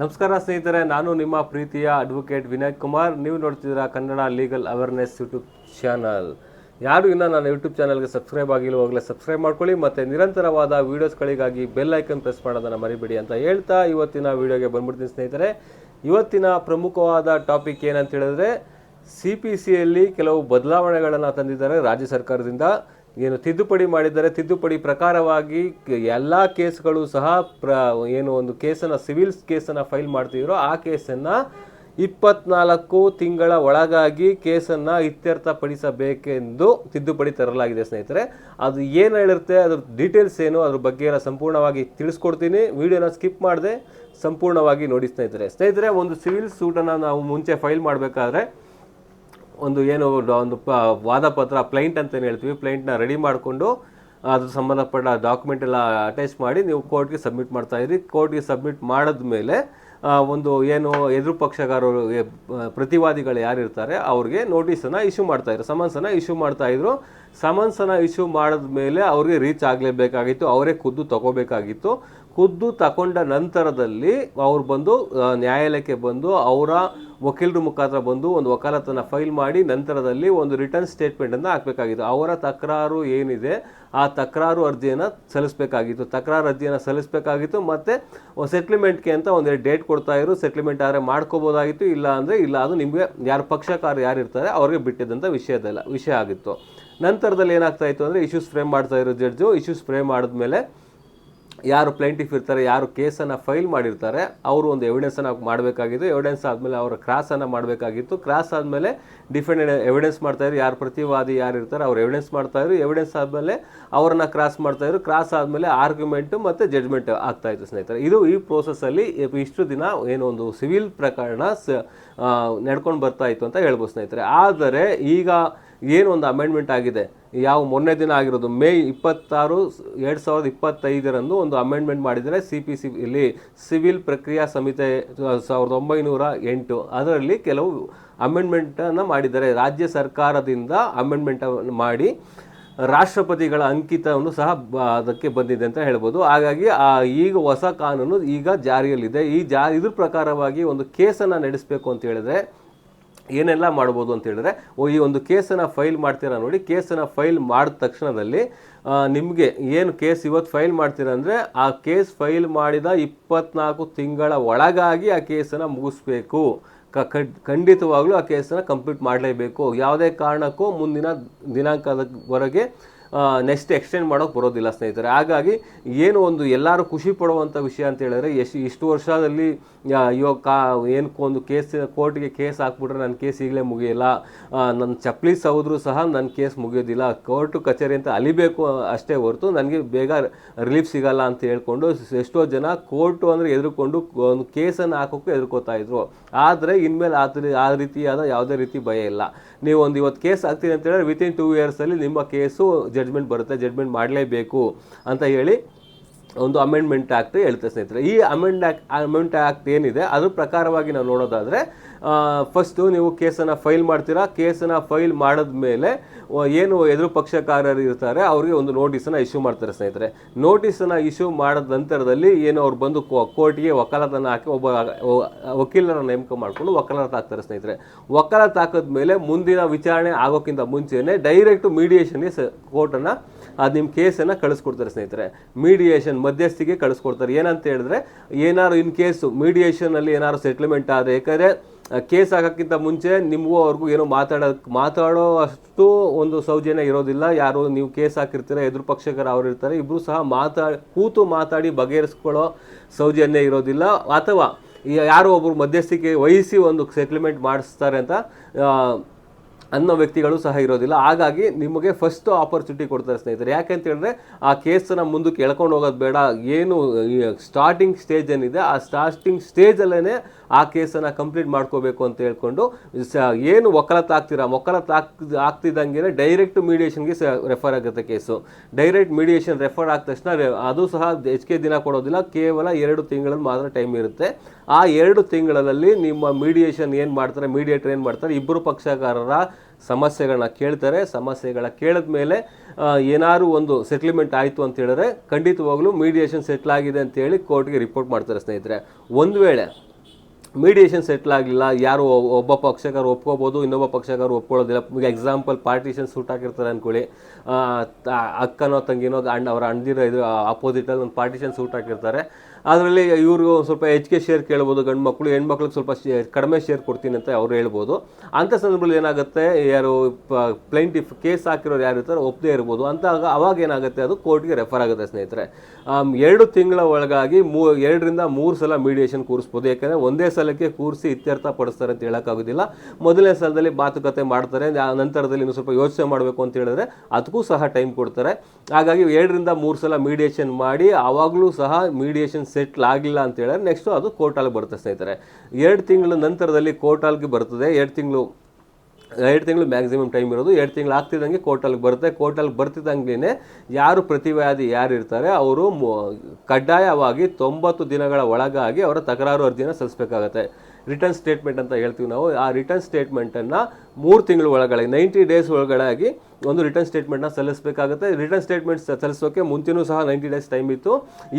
ನಮಸ್ಕಾರ ಸ್ನೇಹಿತರೆ, ನಾನು ನಿಮ್ಮ ಪ್ರೀತಿಯ ಅಡ್ವೊಕೇಟ್ ವಿನಯ್ ಕುಮಾರ್. ನೀವು ನೋಡ್ತಿದ್ದೀರಾ Kannada legal awareness YouTube channel ಯಾರು ಇನ್ನೂ ನಾನು ಯೂಟ್ಯೂಬ್ ಚಾನಲ್ಗೆ ಸಬ್ಸ್ಕ್ರೈಬ್ ಆಗಿಲ್ಲ ಸಬ್ಸ್ಕ್ರೈಬ್ ಮಾಡ್ಕೊಳ್ಳಿ ಮತ್ತು ನಿರಂತರವಾದ ವೀಡಿಯೋಸ್ಗಳಿಗಾಗಿ ಬೆಲ್ ಐಕನ್ ಪ್ರೆಸ್ ಮಾಡೋದನ್ನು ಮರಿಬೇಡಿ ಅಂತ ಹೇಳ್ತಾ ಇವತ್ತಿನ ವೀಡಿಯೋಗೆ ಬಂದ್ಬಿಡ್ತೀನಿ ಸ್ನೇಹಿತರೆ. ಇವತ್ತಿನ ಪ್ರಮುಖವಾದ ಟಾಪಿಕ್ ಏನಂತ ಹೇಳಿದ್ರೆ ಸಿ ಪಿ ಸಿಯಲ್ಲಿ ಕೆಲವು ಬದಲಾವಣೆಗಳನ್ನು ತಂದಿದ್ದಾರೆ ರಾಜ್ಯ ಸರ್ಕಾರದಿಂದ. ಏನು ತಿದ್ದುಪಡಿ ಮಾಡಿದ್ದಾರೆ ತಿದ್ದುಪಡಿ ಪ್ರಕಾರವಾಗಿ ಎಲ್ಲ ಕೇಸ್ಗಳು ಸಹ ಪ್ರ ಏನು ಒಂದು ಕೇಸನ್ನು, ಸಿವಿಲ್ ಕೇಸನ್ನು ಫೈಲ್ ಮಾಡ್ತಿದ್ರು. ಆ ಕೇಸನ್ನು ಇಪ್ಪತ್ನಾಲ್ಕು ತಿಂಗಳ ಒಳಗಾಗಿ ಕೇಸನ್ನು ಇತ್ಯರ್ಥಪಡಿಸಬೇಕೆಂದು ತಿದ್ದುಪಡಿ ತರಲಾಗಿದೆ ಸ್ನೇಹಿತರೆ. ಅದು ಏನು ಹೇಳಿರುತ್ತೆ, ಅದ್ರ ಡೀಟೇಲ್ಸ್ ಏನು, ಅದ್ರ ಬಗ್ಗೆ ಎಲ್ಲ ಸಂಪೂರ್ಣವಾಗಿ ತಿಳಿಸ್ಕೊಡ್ತೀನಿ. ವಿಡಿಯೋನ ಸ್ಕಿಪ್ ಮಾಡದೆ, ಸಂಪೂರ್ಣವಾಗಿ ನೋಡಿ ಸ್ನೇಹಿತರೆ. ಸ್ನೇಹಿತರೆ, ಒಂದು ಸಿವಿಲ್ ಸೂಟನ್ನು ನಾವು ಮುಂಚೆ ಫೈಲ್ ಮಾಡಬೇಕಾದ್ರೆ ಒಂದು ಏನು ಒಂದು ಪ ವಾದ ಪತ್ರ ಪ್ಲೈಂಟ್ ಅಂತ ಹೇಳ್ತೀವಿ. ಪ್ಲೈಂಟ್ನ ರೆಡಿ ಮಾಡಿಕೊಂಡು, ಅದ್ರ ಸಂಬಂಧಪಟ್ಟ ಡಾಕ್ಯುಮೆಂಟ್ ಎಲ್ಲ ಅಟ್ಯಾಚ್ ಮಾಡಿ ನೀವು ಕೋರ್ಟ್ಗೆ ಸಬ್ಮಿಟ್ ಮಾಡ್ತಾ ಇದ್ರಿ ಕೋರ್ಟ್ಗೆ ಸಬ್ಮಿಟ್ ಮಾಡಿದ್ಮೇಲೆ ಒಂದು ಏನು ಎದುರು ಪಕ್ಷಗಾರರು ಪ್ರತಿವಾದಿಗಳು ಯಾರಿರ್ತಾರೆ, ಅವ್ರಿಗೆ ನೋಟಿಸನ್ನು ಇಶ್ಯೂ ಮಾಡ್ತಾ ಇದ್ರು. ಸಮನ್ಸನ್ನು ಇಶ್ಯೂ ಮಾಡ್ತಾ ಇದ್ರು. ಸಮನ್ಸನ್ನು ಇಶ್ಯೂ ಮಾಡಿದ್ಮೇಲೆ ಅವ್ರಿಗೆ ರೀಚ್ ಆಗಲೇಬೇಕಾಗಿತ್ತು. ಅವರೇ ಖುದ್ದು ತಗೋಬೇಕಾಗಿತ್ತು. ಖುದ್ದು ತಗೊಂಡ ನಂತರದಲ್ಲಿ ಅವ್ರು ಬಂದು ನ್ಯಾಯಾಲಯಕ್ಕೆ ಬಂದು, ಅವರ ವಕೀಲರ ಮುಖಾಂತರ ಬಂದು ಒಂದು ವಕಾಲತನ್ನು ಫೈಲ್ ಮಾಡಿ ನಂತರದಲ್ಲಿ ಒಂದು ರಿಟರ್ನ್ ಸ್ಟೇಟ್ಮೆಂಟನ್ನು ಹಾಕಬೇಕಾಗಿತ್ತು. ಅವರ ತಕರಾರು ಏನಿದೆ, ಆ ತಕರಾರು ಅರ್ಜಿಯನ್ನು ಸಲ್ಲಿಸಬೇಕಾಗಿತ್ತು. ತಕರಾರು ಅರ್ಜಿಯನ್ನು ಸಲ್ಲಿಸಬೇಕಾಗಿತ್ತು ಮತ್ತು ಸೆಟ್ಲ್ಮೆಂಟ್ಗೆ ಅಂತ ಒಂದು ಡೇಟ್ ಕೊಡ್ತಾ ಇದ್ರು. ಸೆಟ್ಲ್ಮೆಂಟ್ ಆದರೆ ಮಾಡ್ಕೋಬೋದಾಗಿತ್ತು, ಇಲ್ಲ ಅಂದರೆ ಇಲ್ಲ, ಅದು ನಿಮಗೆ ಯಾರು ಪಕ್ಷಕಾರ ಯಾರು ಇರ್ತಾರೆ ಅವ್ರಿಗೆ ಬಿಟ್ಟಿದ್ದಂಥ ವಿಷಯದಲ್ಲ, ವಿಷಯ ಆಗಿತ್ತು. ನಂತರದಲ್ಲಿ ಏನಾಗ್ತಾ ಇತ್ತು ಅಂದರೆ ಇಶ್ಯೂಸ್ ಫ್ರೇಮ್ ಮಾಡ್ತಾ ಇರೋ ಜಡ್ಜು. ಇಶ್ಯೂಸ್ ಫ್ರೇಮ್ ಮಾಡಿದ್ಮೇಲೆ ಯಾರು ಪ್ಲೇಂಟಿಫ್ ಇರ್ತಾರೆ, ಯಾರು ಕೇಸನ್ನು ಫೈಲ್ ಮಾಡಿರ್ತಾರೆ, ಅವರು ಒಂದು ಎವಿಡೆನ್ಸನ್ನು ಮಾಡಬೇಕಾಗಿತ್ತು ಎವಿಡೆನ್ಸ್ ಆದಮೇಲೆ ಅವರ ಕ್ರಾಸನ್ನು ಮಾಡಬೇಕಾಗಿತ್ತು. ಕ್ರಾಸ್ ಆದಮೇಲೆ ಡಿಫೆಂಡ್ ಎವಿಡೆನ್ಸ್ ಮಾಡ್ತಾಯಿದ್ರು ಯಾರು ಪ್ರತಿವಾದಿ ಯಾರು ಇರ್ತಾರೆ, ಅವ್ರು ಎವಿಡೆನ್ಸ್ ಮಾಡ್ತಾಯಿದ್ರು ಎವಿಡೆನ್ಸ್ ಆದಮೇಲೆ ಅವರನ್ನು ಕ್ರಾಸ್ ಮಾಡ್ತಾಯಿದ್ರು ಕ್ರಾಸ್ ಆದಮೇಲೆ ಆರ್ಗ್ಯುಮೆಂಟು ಮತ್ತು ಜಡ್ಜ್ಮೆಂಟ್ ಆಗ್ತಾಯಿತ್ತು ಸ್ನೇಹಿತರೆ. ಇದು ಈ ಪ್ರೋಸೆಸ್ಸಲ್ಲಿ ಇಷ್ಟು ದಿನ ಏನು ಒಂದು ಸಿವಿಲ್ ಪ್ರಕರಣ ಸ ನಡ್ಕೊಂಡು ಬರ್ತಾಯಿತ್ತು ಅಂತ ಹೇಳ್ಬೋದು ಸ್ನೇಹಿತರೆ. ಆದರೆ ಈಗ ಏನು ಒಂದು ಅಮೆಂಡ್ಮೆಂಟ್ ಆಗಿದೆ? ಯಾವ ಮೊನ್ನೆ ದಿನ ಆಗಿರೋದು ಮೇ ಇಪ್ಪತ್ತಾರು, ಎರಡು ಸಾವಿರದ ಇಪ್ಪತ್ತೈದರಂದು ಒಂದು ಅಮೆಂಡ್ಮೆಂಟ್ ಮಾಡಿದರೆ ಸಿ ಪಿ ಸಿ ಇಲ್ಲಿ ಸಿವಿಲ್ ಪ್ರಕ್ರಿಯಾ ಸಮಿತಿ ಸಾವಿರದ ಒಂಬೈನೂರ ಎಂಟು. ಅದರಲ್ಲಿ ಕೆಲವು ಅಮೆಂಡ್ಮೆಂಟನ್ನು ಮಾಡಿದ್ದಾರೆ. ರಾಜ್ಯ ಸರ್ಕಾರದಿಂದ ಅಮೆಂಡ್ಮೆಂಟ್ ಮಾಡಿ ರಾಷ್ಟ್ರಪತಿಗಳ ಅಂಕಿತವನ್ನು ಸಹ ಅದಕ್ಕೆ ಬಂದಿದೆ ಅಂತ ಹೇಳ್ಬೋದು. ಹಾಗಾಗಿ, ಆ, ಈಗ ಹೊಸ ಕಾನೂನು ಈಗ ಜಾರಿಯಲ್ಲಿದೆ. ಈ ಜಾ, ಇದ್ರ ಪ್ರಕಾರವಾಗಿ ಒಂದು ಕೇಸನ್ನು ನಡೆಸಬೇಕು ಅಂತ ಹೇಳಿದ್ರೆ ಏನೆಲ್ಲ ಮಾಡ್ಬೋದು ಅಂತ ಹೇಳಿದ್ರೆ ಈ ಒಂದು ಕೇಸನ್ನು ಫೈಲ್ ಮಾಡ್ತೀರಾ ನೋಡಿ, ಕೇಸನ್ನು ಫೈಲ್ ಮಾಡಿದ ತಕ್ಷಣದಲ್ಲಿ ನಿಮಗೆ ಏನು ಕೇಸ್ ಇವತ್ತು ಫೈಲ್ ಮಾಡ್ತೀರಾ ಅಂದರೆ, ಆ ಕೇಸ್ ಫೈಲ್ ಮಾಡಿದ ಇಪ್ಪತ್ನಾಲ್ಕು ತಿಂಗಳ ಒಳಗಾಗಿ ಆ ಕೇಸನ್ನು ಮುಗಿಸ್ಬೇಕು. ಕ ಖಂಡಿತವಾಗ್ಲೂ ಆ ಕೇಸನ್ನು ಕಂಪ್ಲೀಟ್ ಮಾಡಲೇಬೇಕು. ಯಾವುದೇ ಕಾರಣಕ್ಕೂ ಮುಂದಿನ ದಿನಾಂಕದವರೆಗೆ ನೆಕ್ಸ್ಟ್ ಎಕ್ಸ್ಟೆಂಡ್ ಮಾಡೋಕೆ ಬರೋದಿಲ್ಲ ಸ್ನೇಹಿತರೆ. ಹಾಗಾಗಿ ಏನು ಒಂದು ಎಲ್ಲರೂ ಖುಷಿ ಪಡುವಂಥ ವಿಷಯ ಅಂತ ಹೇಳಿದ್ರೆ, ಎಷ್ಟು, ಇಷ್ಟು ವರ್ಷದಲ್ಲಿ ಇವಾಗ ಕಾ, ಏನು ಒಂದು ಕೇಸ್ ಕೋರ್ಟ್ಗೆ ಕೇಸ್ ಹಾಕ್ಬಿಟ್ರೆ ನನ್ನ ಕೇಸ್ ಈಗಲೇ ಮುಗಿಯಿಲ್ಲ. ನನ್ನ ಚಪ್ಪಲಿ ಸೌದ್ರು ಸಹ ನನ್ನ ಕೇಸ್ ಮುಗಿಯೋದಿಲ್ಲ. ಕೋರ್ಟು, ಕಚೇರಿ ಅಂತ ಅಲಿಬೇಕು ಅಷ್ಟೇ ಹೊರತು ನನಗೆ ಬೇಗ ರಿಲೀಫ್ ಸಿಗಲ್ಲ ಅಂತ ಹೇಳ್ಕೊಂಡು ಎಷ್ಟೋ ಜನ ಕೋರ್ಟು ಅಂದರೆ ಎದುರುಕೊಂಡು ಒಂದು ಕೇಸನ್ನು ಹಾಕೋಕ್ಕೂ ಎದುರ್ಕೋತಾ ಇದ್ರು. ಆದರೆ ಇನ್ಮೇಲೆ ಆ ಆ ರೀತಿಯಾದ ಯಾವುದೇ ರೀತಿ ಭಯ ಇಲ್ಲ. ನೀವು ಒಂದು ಇವತ್ತು ಕೇಸ್ ಹಾಕ್ತೀನಿ ಅಂತ ಹೇಳಿದ್ರೆ ವಿತಿನ್ ಟೂ ಇಯರ್ಸಲ್ಲಿ ನಿಮ್ಮ ಕೇಸು ಜಡ್ಜ್ಮೆಂಟ್ ಬರುತ್ತೆ ಜಡ್ಜ್ಮೆಂಟ್ ಮಾಡಲೇಬೇಕು ಅಂತ ಹೇಳಿ ಒಂದು ಅಮೆಂಡ್ಮೆಂಟ್ ಆ್ಯಕ್ಟ್ ಹೇಳ್ತೆ ಸ್ನೇಹಿತರೆ. ಈ ಅಮೆಂಡ್ ಆ್ಯಕ್ಟ್ ಅಮೆಂಡ್ ಆ್ಯಕ್ಟ್ ಏನಿದೆ ಅದ್ರ ಪ್ರಕಾರವಾಗಿ ನಾವು ನೋಡೋದಾದರೆ ಫಸ್ಟು ನೀವು ಕೇಸನ್ನು ಫೈಲ್ ಮಾಡ್ತೀರಾ, ಕೇಸನ್ನು ಫೈಲ್ ಮಾಡಿದ ಮೇಲೆ ಏನು ಎದುರು ಪಕ್ಷಕಾರರು ಇರ್ತಾರೆ, ಅವರಿಗೆ ಒಂದು ನೋಟಿಸನ್ನು ಇಶ್ಯೂ ಮಾಡ್ತಾರೆ ಸ್ನೇಹಿತರೆ. ನೋಟಿಸನ್ನು ಇಶ್ಯೂ ಮಾಡಿದ ನಂತರದಲ್ಲಿ ಏನು ಅವ್ರು ಬಂದು ಕೋರ್ಟಿಗೆ ವಕಾಲತನ್ನು ಹಾಕಿ, ಒಬ್ಬ ವಕೀಲರನ್ನು ವಕೀಲರ ನೇಮಕ ಮಾಡಿಕೊಂಡು ವಕಾಲತ್ ಹಾಕ್ತಾರೆ ಸ್ನೇಹಿತರೆ. ವಕಾಲತ್ ಹಾಕಿದ್ಮೇಲೆ ಮುಂದಿನ ವಿಚಾರಣೆ ಆಗೋಕ್ಕಿಂತ ಮುಂಚೆಯೇ ಡೈರೆಕ್ಟ್ ಮೀಡಿಯೇಷನ್ಗೆ ಸ ಕೋರ್ಟನ್ನು ಅದು ನಿಮ್ಮ ಕೇಸನ್ನು ಕಳಿಸ್ಕೊಡ್ತಾರೆ ಸ್ನೇಹಿತರೆ. ಮೀಡಿಯೇಷನ್ ಮಧ್ಯಸ್ಥಿಗೆ ಕಳಿಸ್ಕೊಡ್ತಾರೆ. ಏನಂತ ಹೇಳಿದ್ರೆ ಏನಾದ್ರು ಇನ್ ಕೇಸು ಮೀಡಿಯೇಷನಲ್ಲಿ ಏನಾದ್ರು ಸೆಟ್ಲ್ಮೆಂಟ್ ಆದರೆ ಯಾಕಂದರೆ ಕೇಸ್ ಆಗೋಕ್ಕಿಂತ ಮುಂಚೆ ನಿಮಗೂ ಅವ್ರಿಗೂ ಏನೋ ಮಾತಾಡೋಕ್ಕೆ ಮಾತಾಡೋ ಅಷ್ಟು ಒಂದು ಸೌಜನ್ಯ ಇರೋದಿಲ್ಲ. ಯಾರು ನೀವು ಕೇಸ್ ಹಾಕಿರ್ತೀರ, ಎದುರು ಪಕ್ಷಕರು ಅವರು ಇರ್ತಾರೆ ಇಬ್ಬರು ಸಹ ಮಾತಾಡಿ ಕೂತು ಮಾತಾಡಿ ಬಗೆಹರಿಸ್ಕೊಳ್ಳೋ ಸೌಜನ್ಯ ಇರೋದಿಲ್ಲ. ಅಥವಾ ಯಾರೋ ಒಬ್ಬರು ಮಧ್ಯಸ್ಥಿಕೆ ವಹಿಸಿ ಒಂದು ಸೆಟ್ಲ್ಮೆಂಟ್ ಮಾಡಿಸ್ತಾರೆ ಅಂತ ಅನ್ನೋ ವ್ಯಕ್ತಿಗಳು ಸಹ ಇರೋದಿಲ್ಲ. ಹಾಗಾಗಿ ನಿಮಗೆ ಫಸ್ಟ್ ಆಪರ್ಚುನಿಟಿ ಕೊಡ್ತಾರೆ ಸ್ನೇಹಿತರೆ. ಯಾಕೆ ಅಂತ ಹೇಳಿದ್ರೆ, ಆ ಕೇಸನ್ನು ಮುಂದಕ್ಕೆ ಎಳ್ಕೊಂಡು ಹೋಗೋದು ಬೇಡ. ಏನು ಸ್ಟಾರ್ಟಿಂಗ್ ಸ್ಟೇಜ್ ಏನಿದೆ, ಆ ಸ್ಟಾರ್ಟಿಂಗ್ ಸ್ಟೇಜಲ್ಲೇ ಆ ಕೇಸನ್ನು ಕಂಪ್ಲೀಟ್ ಮಾಡ್ಕೋಬೇಕು ಅಂತ ಹೇಳ್ಕೊಂಡು, ಸ, ಏನು ವಕಾಲತ್ ಆಗ್ ಆಗ್ತಿದ್ದಂಗೆ ಡೈರೆಕ್ಟ್ ಮೀಡಿಯೇಷನ್ಗೆ ಸ ರೆಫರ್ ಆಗುತ್ತೆ ಕೇಸು. ಡೈರೆಕ್ಟ್ ಮೀಡಿಯೇಷನ್ ರೆಫರ್ ಆದ ತಕ್ಷಣ ಅದು ಸಹ ಹೆಚ್ಚಿಗೆ ದಿನ ಕೊಡೋದಿಲ್ಲ, ಕೇವಲ ಎರಡು ತಿಂಗಳಲ್ಲಿ ಮಾತ್ರ ಟೈಮ್ ಇರುತ್ತೆ. ಆ ಎರಡು ತಿಂಗಳಲ್ಲಿ ನಿಮ್ಮ ಮೀಡಿಯೇಷನ್ ಏನು ಮಾಡ್ತಾರೆ, ಮೀಡಿಯೇಟರ್ ಏನು ಮಾಡ್ತಾರೆ, ಇಬ್ಬರು ಪಕ್ಷಕಾರರ ಸಮಸ್ಯೆಗಳನ್ನ ಕೇಳ್ತಾರೆ. ಸಮಸ್ಯೆಗಳ ಕೇಳಿದ ಮೇಲೆ ಏನಾದ್ರು ಒಂದು ಸೆಟ್ಲ್ಮೆಂಟ್ ಆಯಿತು ಅಂತ ಹೇಳಿದ್ರೆ ಖಂಡಿತವಾಗ್ಲೂ ಮೀಡಿಯೇಷನ್ ಸೆಟ್ಲ್ ಆಗಿದೆ ಅಂತೇಳಿ ಕೋರ್ಟ್ಗೆ ರಿಪೋರ್ಟ್ ಮಾಡ್ತಾರೆ ಸ್ನೇಹಿತರೆ. ಒಂದು ವೇಳೆ ಮೀಡಿಯೇಷನ್ ಸೆಟ್ಲ್ ಆಗಲಿಲ್ಲ, ಯಾರು ಒಬ್ಬ ಪಕ್ಷಗಾರ ಒಪ್ಕೋಬೋದು, ಇನ್ನೊಬ್ಬ ಪಕ್ಷಗಾರ ಒಪ್ಕೊಳ್ಳೋದಿಲ್ಲ. ಈಗ ಎಕ್ಸಾಂಪಲ್ ಪಾರ್ಟಿಷನ್ ಸೂಟ್ ಹಾಕಿರ್ತಾರೆ ಅಂದ್ಕೊಳ್ಳಿ ಅಕ್ಕನೋ ತಂಗಿನೋ, ಅಣ್ಣ, ಅವರ ಅಣ್ಣದಿರೋ ಇದು ಆಪೋಸಿಟಲ್ಲಿ ಒಂದು ಪಾರ್ಟಿಷನ್ ಸೂಟ್ ಹಾಕಿರ್ತಾರೆ. ಅದರಲ್ಲಿ ಇವ್ರಿಗೂ ಒಂದು ಸ್ವಲ್ಪ ಹೆಚ್ಚಿಗೆ ಶೇರ್ ಕೇಳ್ಬೋದು, ಗಂಡು ಮಕ್ಕಳು ಹೆಣ್ಮಕ್ಳಿಗೆ ಸ್ವಲ್ಪ ಕಡಿಮೆ ಶೇರ್ ಕೊಡ್ತೀನಿ ಅಂತ ಅವ್ರು ಹೇಳ್ಬೋದು. ಅಂಥ ಸಂದರ್ಭದಲ್ಲಿ ಏನಾಗುತ್ತೆ, ಯಾರು ಪ್ಲೈಂಟಿಫ್ ಕೇಸ್ ಹಾಕಿರೋರು ಯಾರು ಇರ್ತಾರೆ ಒಪ್ಪದೇ ಇರ್ಬೋದು. ಅಂತ ಅವಾಗ ಏನಾಗುತ್ತೆ, ಅದು ಕೋರ್ಟ್ಗೆ ರೆಫರ್ ಆಗುತ್ತೆ ಸ್ನೇಹಿತರೆ. ಎರಡು ತಿಂಗಳ ಒಳಗಾಗಿ ಮೂ, ಎರಡರಿಂದ ಮೂರು ಸಲ ಮೀಡಿಯೇಷನ್ ಕೂರಿಸ್ಬೋದು. ಯಾಕೆಂದರೆ ಒಂದೇ ಸಲಕ್ಕೆ ಕೂರಿಸಿ ಇತ್ಯರ್ಥ ಪಡಿಸ್ತಾರೆ ಅಂತ ಹೇಳೋಕ್ಕಾಗೋದಿಲ್ಲ. ಮೊದಲನೇ ಸಲದಲ್ಲಿ ಮಾತುಕತೆ ಮಾಡ್ತಾರೆ, ಆ ನಂತರದಲ್ಲಿ ಇನ್ನು ಸ್ವಲ್ಪ ಯೋಚನೆ ಮಾಡಬೇಕು ಅಂತ ಹೇಳಿದ್ರೆ ಅದಕ್ಕೂ ಸಹ ಟೈಮ್ ಕೊಡ್ತಾರೆ. ಹಾಗಾಗಿ ಎರಡರಿಂದ ಮೂರು ಸಲ ಮೀಡಿಯೇಷನ್ ಮಾಡಿ ಆವಾಗಲೂ ಸಹ ಮೀಡಿಯೇಷನ್ ಸೆಟ್ಲ್ ಆಗಲಿಲ್ಲ ಅಂತ ಹೇಳಿದ್ರೆ ನೆಕ್ಸ್ಟು ಅದು ಕೋರ್ಟಲ್ಲಿ ಬರುತ್ತೆ ಸ್ನೇಹಿತರೆ. ಎರಡು ತಿಂಗಳ ನಂತರದಲ್ಲಿ ಕೋರ್ಟಲ್ಗೆ ಬರ್ತದೆ. ಎರಡು ತಿಂಗಳು ಎರಡು ತಿಂಗಳು ಮ್ಯಾಕ್ಸಿಮಮ್ ಟೈಮ್ ಇರೋದು. ಎರಡು ತಿಂಗಳು ಆಗ್ತಿದ್ದಂಗೆ ಕೋರ್ಟಲ್ಗೆ ಬರುತ್ತೆ. ಕೋರ್ಟಲ್ಗೆ ಬರ್ತಿದ್ದಂಗೆ ಯಾರು ಪ್ರತಿವಾದಿ ಯಾರು ಇರ್ತಾರೆ, ಅವರು ಕಡ್ಡಾಯವಾಗಿ ತೊಂಬತ್ತು ದಿನಗಳ ಒಳಗಾಗಿ ಅವರ ತಕರಾರು ಅರ್ಜಿನ ಸಲ್ಲಿಸಬೇಕಾಗತ್ತೆ. ರಿಟರ್ನ್ ಸ್ಟೇಟ್ಮೆಂಟ್ ಅಂತ ಹೇಳ್ತೀವಿ ನಾವು. ಆ ರಿಟರ್ನ್ ಸ್ಟೇಟ್ಮೆಂಟನ್ನು ಮೂರು ತಿಂಗಳ ಒಳಗಡೆ ನೈಂಟಿ ಡೇಸ್ ಒಳಗಡೆ ಒಂದು ರಿಟರ್ನ್ ಸ್ಟೇಟ್ಮೆಂಟ್ನ ಸಲ್ಲಿಸಬೇಕಾಗುತ್ತೆ. ರಿಟರ್ನ್ ಸ್ಟೇಟ್ಮೆಂಟ್ ಸಲ್ಲಿಸೋಕೆ ಮುಂಚೆನೂ ಸಹ ನೈಂಟಿ ಡೇಸ್ ಟೈಮ್ ಇತ್ತು.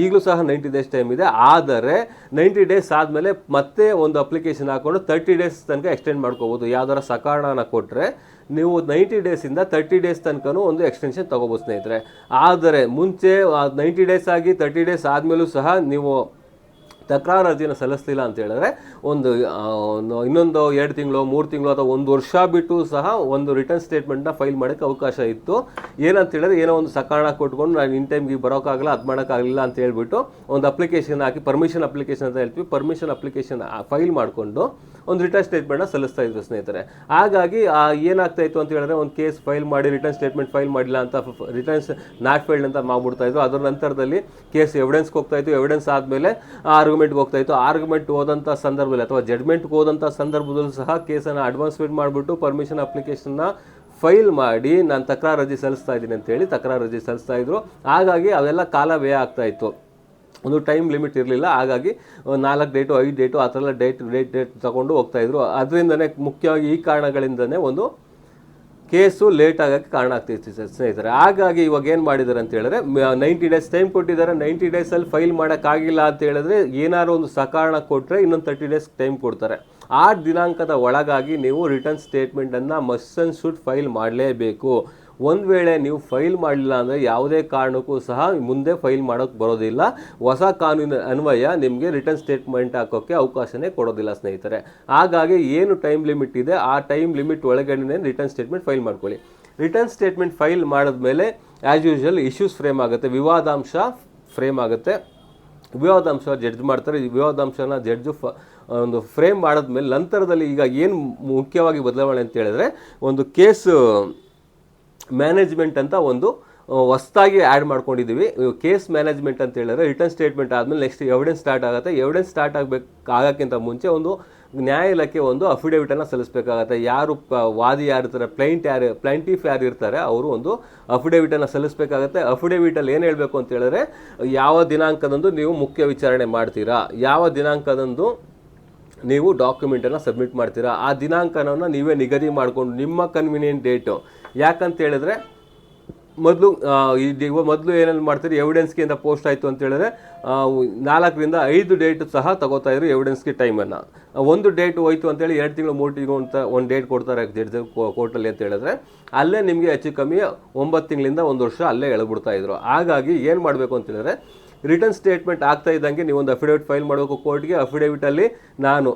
ಈಗಲೂ ಸಹ ನೈಂಟಿ ಡೇಸ್ ಟೈಮ್ ಇದೆ. ಆದರೆ ನೈಂಟಿ ಡೇಸ್ ಆದಮೇಲೆ ಮತ್ತೆ ಒಂದು ಅಪ್ಲಿಕೇಶನ್ ಹಾಕ್ಕೊಂಡು ತರ್ಟಿ ಡೇಸ್ ತನಕ ಎಕ್ಸ್ಟೆಂಡ್ ಮಾಡ್ಕೋಬೋದು. ಯಾವ್ದಾರ ಸಕಾರಣನ ಕೊಟ್ಟರೆ ನೀವು ನೈಂಟಿ ಡೇಸಿಂದ ತರ್ಟಿ ಡೇಸ್ ತನಕನೂ ಒಂದು ಎಕ್ಸ್ಟೆನ್ಷನ್ ತೊಗೋಬೋದು ಸ್ನೇಹಿತರೆ. ಆದರೆ ಮುಂಚೆ ನೈಂಟಿ ಡೇಸ್ ಆಗಿ ತರ್ಟಿ ಡೇಸ್ ಆದಮೇಲೂ ಸಹ ನೀವು ತಕರಾರು ಅರ್ಜಿನ ಸಲ್ಲಿಸ್ತಿಲ್ಲ ಅಂತ ಹೇಳಿದ್ರೆ ಒಂದು ಇನ್ನೊಂದು ಎರಡು ತಿಂಗಳು, ಮೂರು ತಿಂಗಳು ಅಥವಾ ಒಂದು ವರ್ಷ ಬಿಟ್ಟು ಸಹ ಒಂದು ರಿಟರ್ನ್ ಸ್ಟೇಟ್ಮೆಂಟ್ನ ಫೈಲ್ ಮಾಡೋಕ್ಕೆ ಅವಕಾಶ ಇತ್ತು. ಏನಂತ ಹೇಳಿದ್ರೆ ಏನೋ ಒಂದು ಸಕಾರಣ ಕೊಟ್ಕೊಂಡು ನಾನು ಇನ್ ಟೈಮ್ಗೆ ಬರೋಕ್ಕಾಗಲ್ಲ, ಅದು ಮಾಡೋಕ್ಕಾಗಲಿಲ್ಲ ಅಂತ ಹೇಳ್ಬಿಟ್ಟು ಒಂದು ಅಪ್ಲಿಕೇಶನ್ ಹಾಕಿ ಪರ್ಮಿಷನ್ ಅಪ್ಲಿಕೇಶನ್ ಅಂತ ಹೇಳ್ತೀವಿ. ಪರ್ಮಿಷನ್ ಅಪ್ಲಿಕೇಶನ್ ಫೈಲ್ ಮಾಡಿಕೊಂಡು ಒಂದು ರಿಟರ್ನ್ ಸ್ಟೇಟ್ಮೆಂಟ್ನ ಸಲ್ಲಿಸ್ತಾ ಇದ್ರು ಸ್ನೇಹಿತರೆ. ಹಾಗಾಗಿ ಏನಾಗ್ತಾ ಇತ್ತು ಅಂತ ಹೇಳಿದ್ರೆ ಒಂದು ಕೇಸ್ ಫೈಲ್ ಮಾಡಿ ರಿಟರ್ನ್ ಸ್ಟೇಟ್ಮೆಂಟ್ ಫೈಲ್ ಮಾಡಿಲ್ಲ ಅಂತ ರಿಟರ್ನ್ಸ್ ನಾಟ್ ಫೈಲ್ಡ್ ಅಂತ ಮಾಡ್ಬಿಡ್ತಾ ಇದ್ರು. ಅದರ ನಂತರದಲ್ಲಿ ಕೇಸ್ ಎವಿಡೆನ್ಸ್ಗೆ ಹೋಗ್ತಾ ಇತ್ತು. ಎವಿಡೆನ್ಸ್ ಆದಮೇಲೆ ಆರ್ಗ್ಯುಮೆಂಟ್ಗೆ ಹೋಗ್ತಾ ಇತ್ತು. ಆರ್ಗ್ಯುಮೆಂಟ್ ಹೋದಂಥ ಸಂದರ್ಭದಲ್ಲಿ ಅಥವಾ ಜಡ್ಮೆಂಟ್ಗೆ ಹೋದಂಥ ಸಂದರ್ಭದಲ್ಲೂ ಸಹ ಕೇಸನ್ನು ಅಡ್ವಾನ್ಸ್ಮೆಂಟ್ ಮಾಡಿಬಿಟ್ಟು ಪರ್ಮಿಷನ್ ಅಪ್ಲಿಕೇಶನ್ನ ಫೈಲ್ ಮಾಡಿ ನಾನು ತಕರಾರು ಅರ್ಜಿ ಸಲ್ಲಿಸ್ತಾ ಇದ್ದೀನಿ ಅಂತೇಳಿ ತಕರಾರು ಅರ್ಜಿ ಸಲ್ಲಿಸ್ತಾ ಇದ್ರು. ಹಾಗಾಗಿ ಅವೆಲ್ಲ ಕಾಲ ವ್ಯಯ ಆಗ್ತಾ ಇತ್ತು. ಒಂದು ಟೈಮ್ ಲಿಮಿಟ್ ಇರಲಿಲ್ಲ. ಹಾಗಾಗಿ ನಾಲ್ಕು ಡೇಟು ಐದು ಡೇಟು ಆ ಥರ ಎಲ್ಲ ಡೇಟ್ ಡೇಟ್ ಡೇಟ್ ತಗೊಂಡು ಹೋಗ್ತಾ ಇದ್ರು. ಅದರಿಂದನೇ ಮುಖ್ಯವಾಗಿ ಈ ಕಾರಣಗಳಿಂದನೇ ಒಂದು ಕೇಸು ಲೇಟ್ ಆಗೋಕ್ಕೆ ಕಾರಣ ಆಗ್ತಿತ್ತು ಸರ್ ಸ್ನೇಹಿತರೆ. ಹಾಗಾಗಿ ಇವಾಗ ಏನು ಮಾಡಿದ್ದಾರೆ ಅಂತ ಹೇಳಿದ್ರೆ ನೈಂಟಿ ಡೇಸ್ ಟೈಮ್ ಕೊಟ್ಟಿದ್ದಾರೆ, ನೈಂಟಿ ಡೇಸಲ್ಲಿ ಫೈಲ್ ಮಾಡೋಕ್ಕಾಗಿಲ್ಲ ಅಂತ ಹೇಳಿದ್ರೆ ಏನಾದ್ರು ಒಂದು ಸಕಾರಣ ಕೊಟ್ಟರೆ ಇನ್ನೊಂದು ತರ್ಟಿ ಡೇಸ್ ಟೈಮ್ ಕೊಡ್ತಾರೆ. ಆ ದಿನಾಂಕದ ಒಳಗಾಗಿ ನೀವು ರಿಟರ್ನ್ ಸ್ಟೇಟ್ಮೆಂಟನ್ನು ಮಸ್ಟ್ ಆ್ಯಂಡ್ ಶುಡ್ ಫೈಲ್ ಮಾಡಲೇಬೇಕು. ಒಂದು ವೇಳೆ ನೀವು ಫೈಲ್ ಮಾಡಲಿಲ್ಲ ಅಂದರೆ ಯಾವುದೇ ಕಾರಣಕ್ಕೂ ಸಹ ಮುಂದೆ ಫೈಲ್ ಮಾಡೋಕ್ಕೆ ಬರೋದಿಲ್ಲ. ಹೊಸ ಕಾನೂನಿನ ಅನ್ವಯ ನಿಮಗೆ ರಿಟರ್ನ್ ಸ್ಟೇಟ್ಮೆಂಟ್ ಹಾಕೋಕ್ಕೆ ಅವಕಾಶನೇ ಕೊಡೋದಿಲ್ಲ ಸ್ನೇಹಿತರೆ. ಹಾಗಾಗಿ ಏನು ಟೈಮ್ ಲಿಮಿಟ್ ಇದೆ, ಆ ಟೈಮ್ ಲಿಮಿಟ್ ಒಳಗಡೆ ರಿಟರ್ನ್ ಸ್ಟೇಟ್ಮೆಂಟ್ ಫೈಲ್ ಮಾಡ್ಕೊಳ್ಳಿ. ರಿಟರ್ನ್ ಸ್ಟೇಟ್ಮೆಂಟ್ ಫೈಲ್ ಮಾಡಿದ ಮೇಲೆ ಆ್ಯಸ್ ಯೂಶುವಲ್ ಇಶ್ಯೂಸ್ ಫ್ರೇಮ್ ಆಗುತ್ತೆ, ವಿವಾದಾಂಶ ಫ್ರೇಮ್ ಆಗುತ್ತೆ. ವಿವಾದಾಂಶ ಜಡ್ಜ್ ಮಾಡ್ತಾರೆ. ಈ ವಿವಾದಾಂಶನ ಜಡ್ಜು ಫ ಒಂದು ಫ್ರೇಮ್ ಮಾಡಿದ್ಮೇಲೆ ನಂತರದಲ್ಲಿ ಈಗ ಏನು ಮುಖ್ಯವಾಗಿ ಬದಲಾವಣೆ ಅಂತ ಹೇಳಿದ್ರೆ, ಒಂದು ಕೇಸ್ ಮ್ಯಾನೇಜ್ಮೆಂಟ್ ಅಂತ ಒಂದು ಹೊಸ್ದಾಗಿ ಆ್ಯಡ್ ಮಾಡ್ಕೊಂಡಿದ್ದೀವಿ ಕೇಸ್ ಮ್ಯಾನೇಜ್ಮೆಂಟ್ ಅಂತ ಹೇಳಿದ್ರೆ ರಿಟರ್ನ್ ಸ್ಟೇಟ್ಮೆಂಟ್ ಆದಮೇಲೆ ನೆಕ್ಸ್ಟ್ ಎವಿಡೆನ್ಸ್ ಸ್ಟಾರ್ಟ್ ಆಗುತ್ತೆ. ಎವಿಡೆನ್ಸ್ ಸ್ಟಾರ್ಟ್ ಆಗಬೇಕು ಆಗೋಕ್ಕಿಂತ ಮುಂಚೆ ಒಂದು ನ್ಯಾಯಾಲಯಕ್ಕೆ ಒಂದು ಅಫಿಡೇವಿಟನ್ನು ಸಲ್ಲಿಸಬೇಕಾಗತ್ತೆ. ಯಾರು ವಾದಿ ಯಾರು ಇರ್ತಾರೆ ಪ್ಲೈಂಟ್ ಯಾರು ಪ್ಲೈಂಟಿಫ್ ಯಾರು ಇರ್ತಾರೆ, ಅವರು ಒಂದು ಅಫಿಡೇವಿಟನ್ನು ಸಲ್ಲಿಸಬೇಕಾಗತ್ತೆ. ಅಫಿಡೇವಿಟಲ್ಲಿ ಏನು ಹೇಳಬೇಕು ಅಂತ ಹೇಳಿದ್ರೆ, ಯಾವ ದಿನಾಂಕದಂದು ನೀವು ಮುಖ್ಯ ವಿಚಾರಣೆ ಮಾಡ್ತೀರಾ? ಯಾವ ದಿನಾಂಕದಂದು ನೀವು ಡಾಕ್ಯುಮೆಂಟನ್ನು ಸಬ್ಮಿಟ್ ಮಾಡ್ತೀರಾ? ಆ ದಿನಾಂಕನವನ್ನು ನೀವೇ ನಿಗದಿ ಮಾಡಿಕೊಂಡು ನಿಮ್ಮ ಕನ್ವಿನಿಯೆಂಟ್ ಡೇಟು ಯಾಕಂತ ಹೇಳಿದ್ರೆ, ಮೊದಲು ಇದು ಮೊದಲು ಏನೇನು ಮಾಡ್ತೀರಿ ಎವಿಡೆನ್ಸ್ಗೆ ಅಂತ ಪೋಸ್ಟ್ ಆಯಿತು ಅಂತ ಹೇಳಿದ್ರೆ ನಾಲ್ಕರಿಂದ ಐದು ಡೇಟ್ ಸಹ ತಗೋತಾ ಇದ್ರು ಎವಿಡೆನ್ಸ್ಗೆ ಟೈಮನ್ನು ಒಂದು ಡೇಟ್ ಹೋಯ್ತು ಅಂತೇಳಿ ಎರಡು ತಿಂಗಳು ಮೂರು ತಿಂಗಳು ಅಂತ ಒಂದು ಡೇಟ್ ಕೊಡ್ತಾರೆ ಜಡ್ಜ್ ಕೋರ್ಟಲ್ಲಿ ಅಂತ ಹೇಳಿದ್ರೆ, ಅಲ್ಲೇ ನಿಮಗೆ ಹೆಚ್ಚು ಕಮ್ಮಿ ಒಂಬತ್ತು ತಿಂಗಳಿಂದ ಒಂದು ವರ್ಷ ಅಲ್ಲೇ ಎಳ್ಬಿಡ್ತಾ ಇದ್ರು. ಹಾಗಾಗಿ ಏನು ಮಾಡಬೇಕು ಅಂತ ಹೇಳಿದ್ರೆ ರಿಟರ್ನ್ ಸ್ಟೇಟ್ಮೆಂಟ್ ಆಗ್ತಾ ಇದ್ದಂಗೆ ನೀವೊಂದು ಅಫಿಡೇವಿಟ್ ಫೈಲ್ ಮಾಡಬೇಕು ಕೋರ್ಟ್ಗೆ ಅಫಿಡೇವಿಟಲ್ಲಿ ನಾನು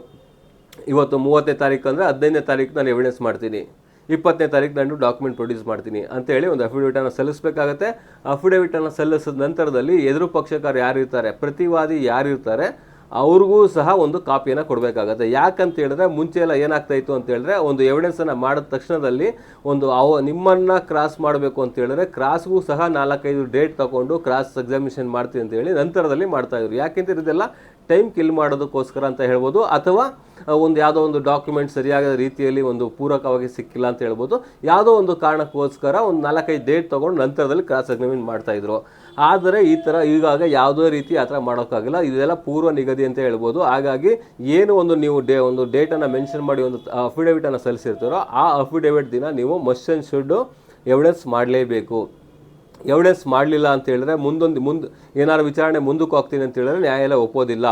ಇವತ್ತು ಮೂವತ್ತನೇ ತಾರೀಕು ಅಂದರೆ ಹದಿನೈದನೇ ತಾರೀಕು ನಾನು ಎವಿಡೆನ್ಸ್ ಮಾಡ್ತೀನಿ. ಇಪ್ಪತ್ತನೇ ತಾರೀಕು ನಾನು ಡಾಕ್ಯುಮೆಂಟ್ ಪ್ರೊಡ್ಯೂಸ್ ಮಾಡ್ತೀನಿ ಅಂತೇಳಿ ಒಂದು ಅಫಿಡೇವಿಟನ್ನು ಸಲ್ಲಿಸಬೇಕಾಗತ್ತೆ. ಅಫಿಡೇವಿಟನ್ನು ಸಲ್ಲಿಸಿದ ನಂತರದಲ್ಲಿ ಎದುರು ಪಕ್ಷಕಾರ ಯಾರಿರ್ತಾರೆ ಪ್ರತಿವಾದಿ ಯಾರಿರ್ತಾರೆ ಅವ್ರಿಗೂ ಸಹ ಒಂದು ಕಾಪಿಯನ್ನು ಕೊಡಬೇಕಾಗತ್ತೆ. ಯಾಕಂತ ಹೇಳಿದ್ರೆ ಮುಂಚೆ ಎಲ್ಲ ಏನಾಗ್ತಾ ಇತ್ತು ಅಂತ ಹೇಳಿದ್ರೆ ಒಂದು ಎವಿಡೆನ್ಸನ್ನು ಮಾಡಿದ ತಕ್ಷಣದಲ್ಲಿ ಒಂದು ಅವ ನಿಮ್ಮನ್ನು ಕ್ರಾಸ್ ಮಾಡಬೇಕು ಅಂತ ಹೇಳಿದ್ರೆ ಕ್ರಾಸ್ಗೂ ಸಹ ನಾಲ್ಕೈದು ಡೇಟ್ ತಗೊಂಡು ಕ್ರಾಸ್ ಎಕ್ಸಾಮಿನೇಷನ್ ಮಾಡ್ತೀವಿ ಅಂತ ಹೇಳಿ ನಂತರದಲ್ಲಿ ಮಾಡ್ತಾಯಿದ್ರು ಯಾಕೆಂತ ಇದೆಲ್ಲ ಟೈಮ್ ಕಿಲ್ ಮಾಡೋದಕ್ಕೋಸ್ಕರ ಅಂತ ಹೇಳ್ಬೋದು, ಅಥವಾ ಒಂದು ಯಾವುದೋ ಒಂದು ಡಾಕ್ಯುಮೆಂಟ್ ಸರಿಯಾದ ರೀತಿಯಲ್ಲಿ ಒಂದು ಪೂರಕವಾಗಿ ಸಿಕ್ಕಿಲ್ಲ ಅಂತ ಹೇಳ್ಬೋದು. ಯಾವುದೋ ಒಂದು ಕಾರಣಕ್ಕೋಸ್ಕರ ಒಂದು ನಾಲ್ಕೈದು ಡೇಟ್ ತೊಗೊಂಡು ನಂತರದಲ್ಲಿ ಕ್ರಾಸ್ ಎಕ್ಸಾಮಿನ್ ಮಾಡ್ತಾಯಿದ್ರು ಆದರೆ ಈ ಥರ ಈಗಾಗ ಯಾವುದೇ ರೀತಿ ಆ ಥರ ಮಾಡೋಕ್ಕಾಗಿಲ್ಲ. ಇದೆಲ್ಲ ಪೂರ್ವ ನಿಗದಿ ಅಂತ ಹೇಳ್ಬೋದು. ಹಾಗಾಗಿ ಏನು ಒಂದು ನೀವು ಡೇ, ಒಂದು ಡೇಟನ್ನು ಮೆನ್ಷನ್ ಮಾಡಿ ಒಂದು ಅಫಿಡೇವಿಟನ್ನು ಸಲ್ಲಿಸಿರ್ತಾರೋ, ಆ ಅಫಿಡೇವಿಟ್ ದಿನ ನೀವು ಮಸ್ಟ್ ಆ್ಯಂಡ್ ಶುಡ್ ಎವಿಡೆನ್ಸ್ ಮಾಡಲೇಬೇಕು. ಎವಿಡೆನ್ಸ್ ಮಾಡಲಿಲ್ಲ ಅಂತ ಹೇಳಿದ್ರೆ ಮುಂದೊಂದು ಮುಂದೆ ಏನಾದ್ರು ವಿಚಾರಣೆ ಮುಂದಕ್ಕೆ ಹೋಗ್ತೀನಿ ಅಂತ ಹೇಳಿದ್ರೆ ನ್ಯಾಯಾಲಯ ಒಪ್ಪೋದಿಲ್ಲ.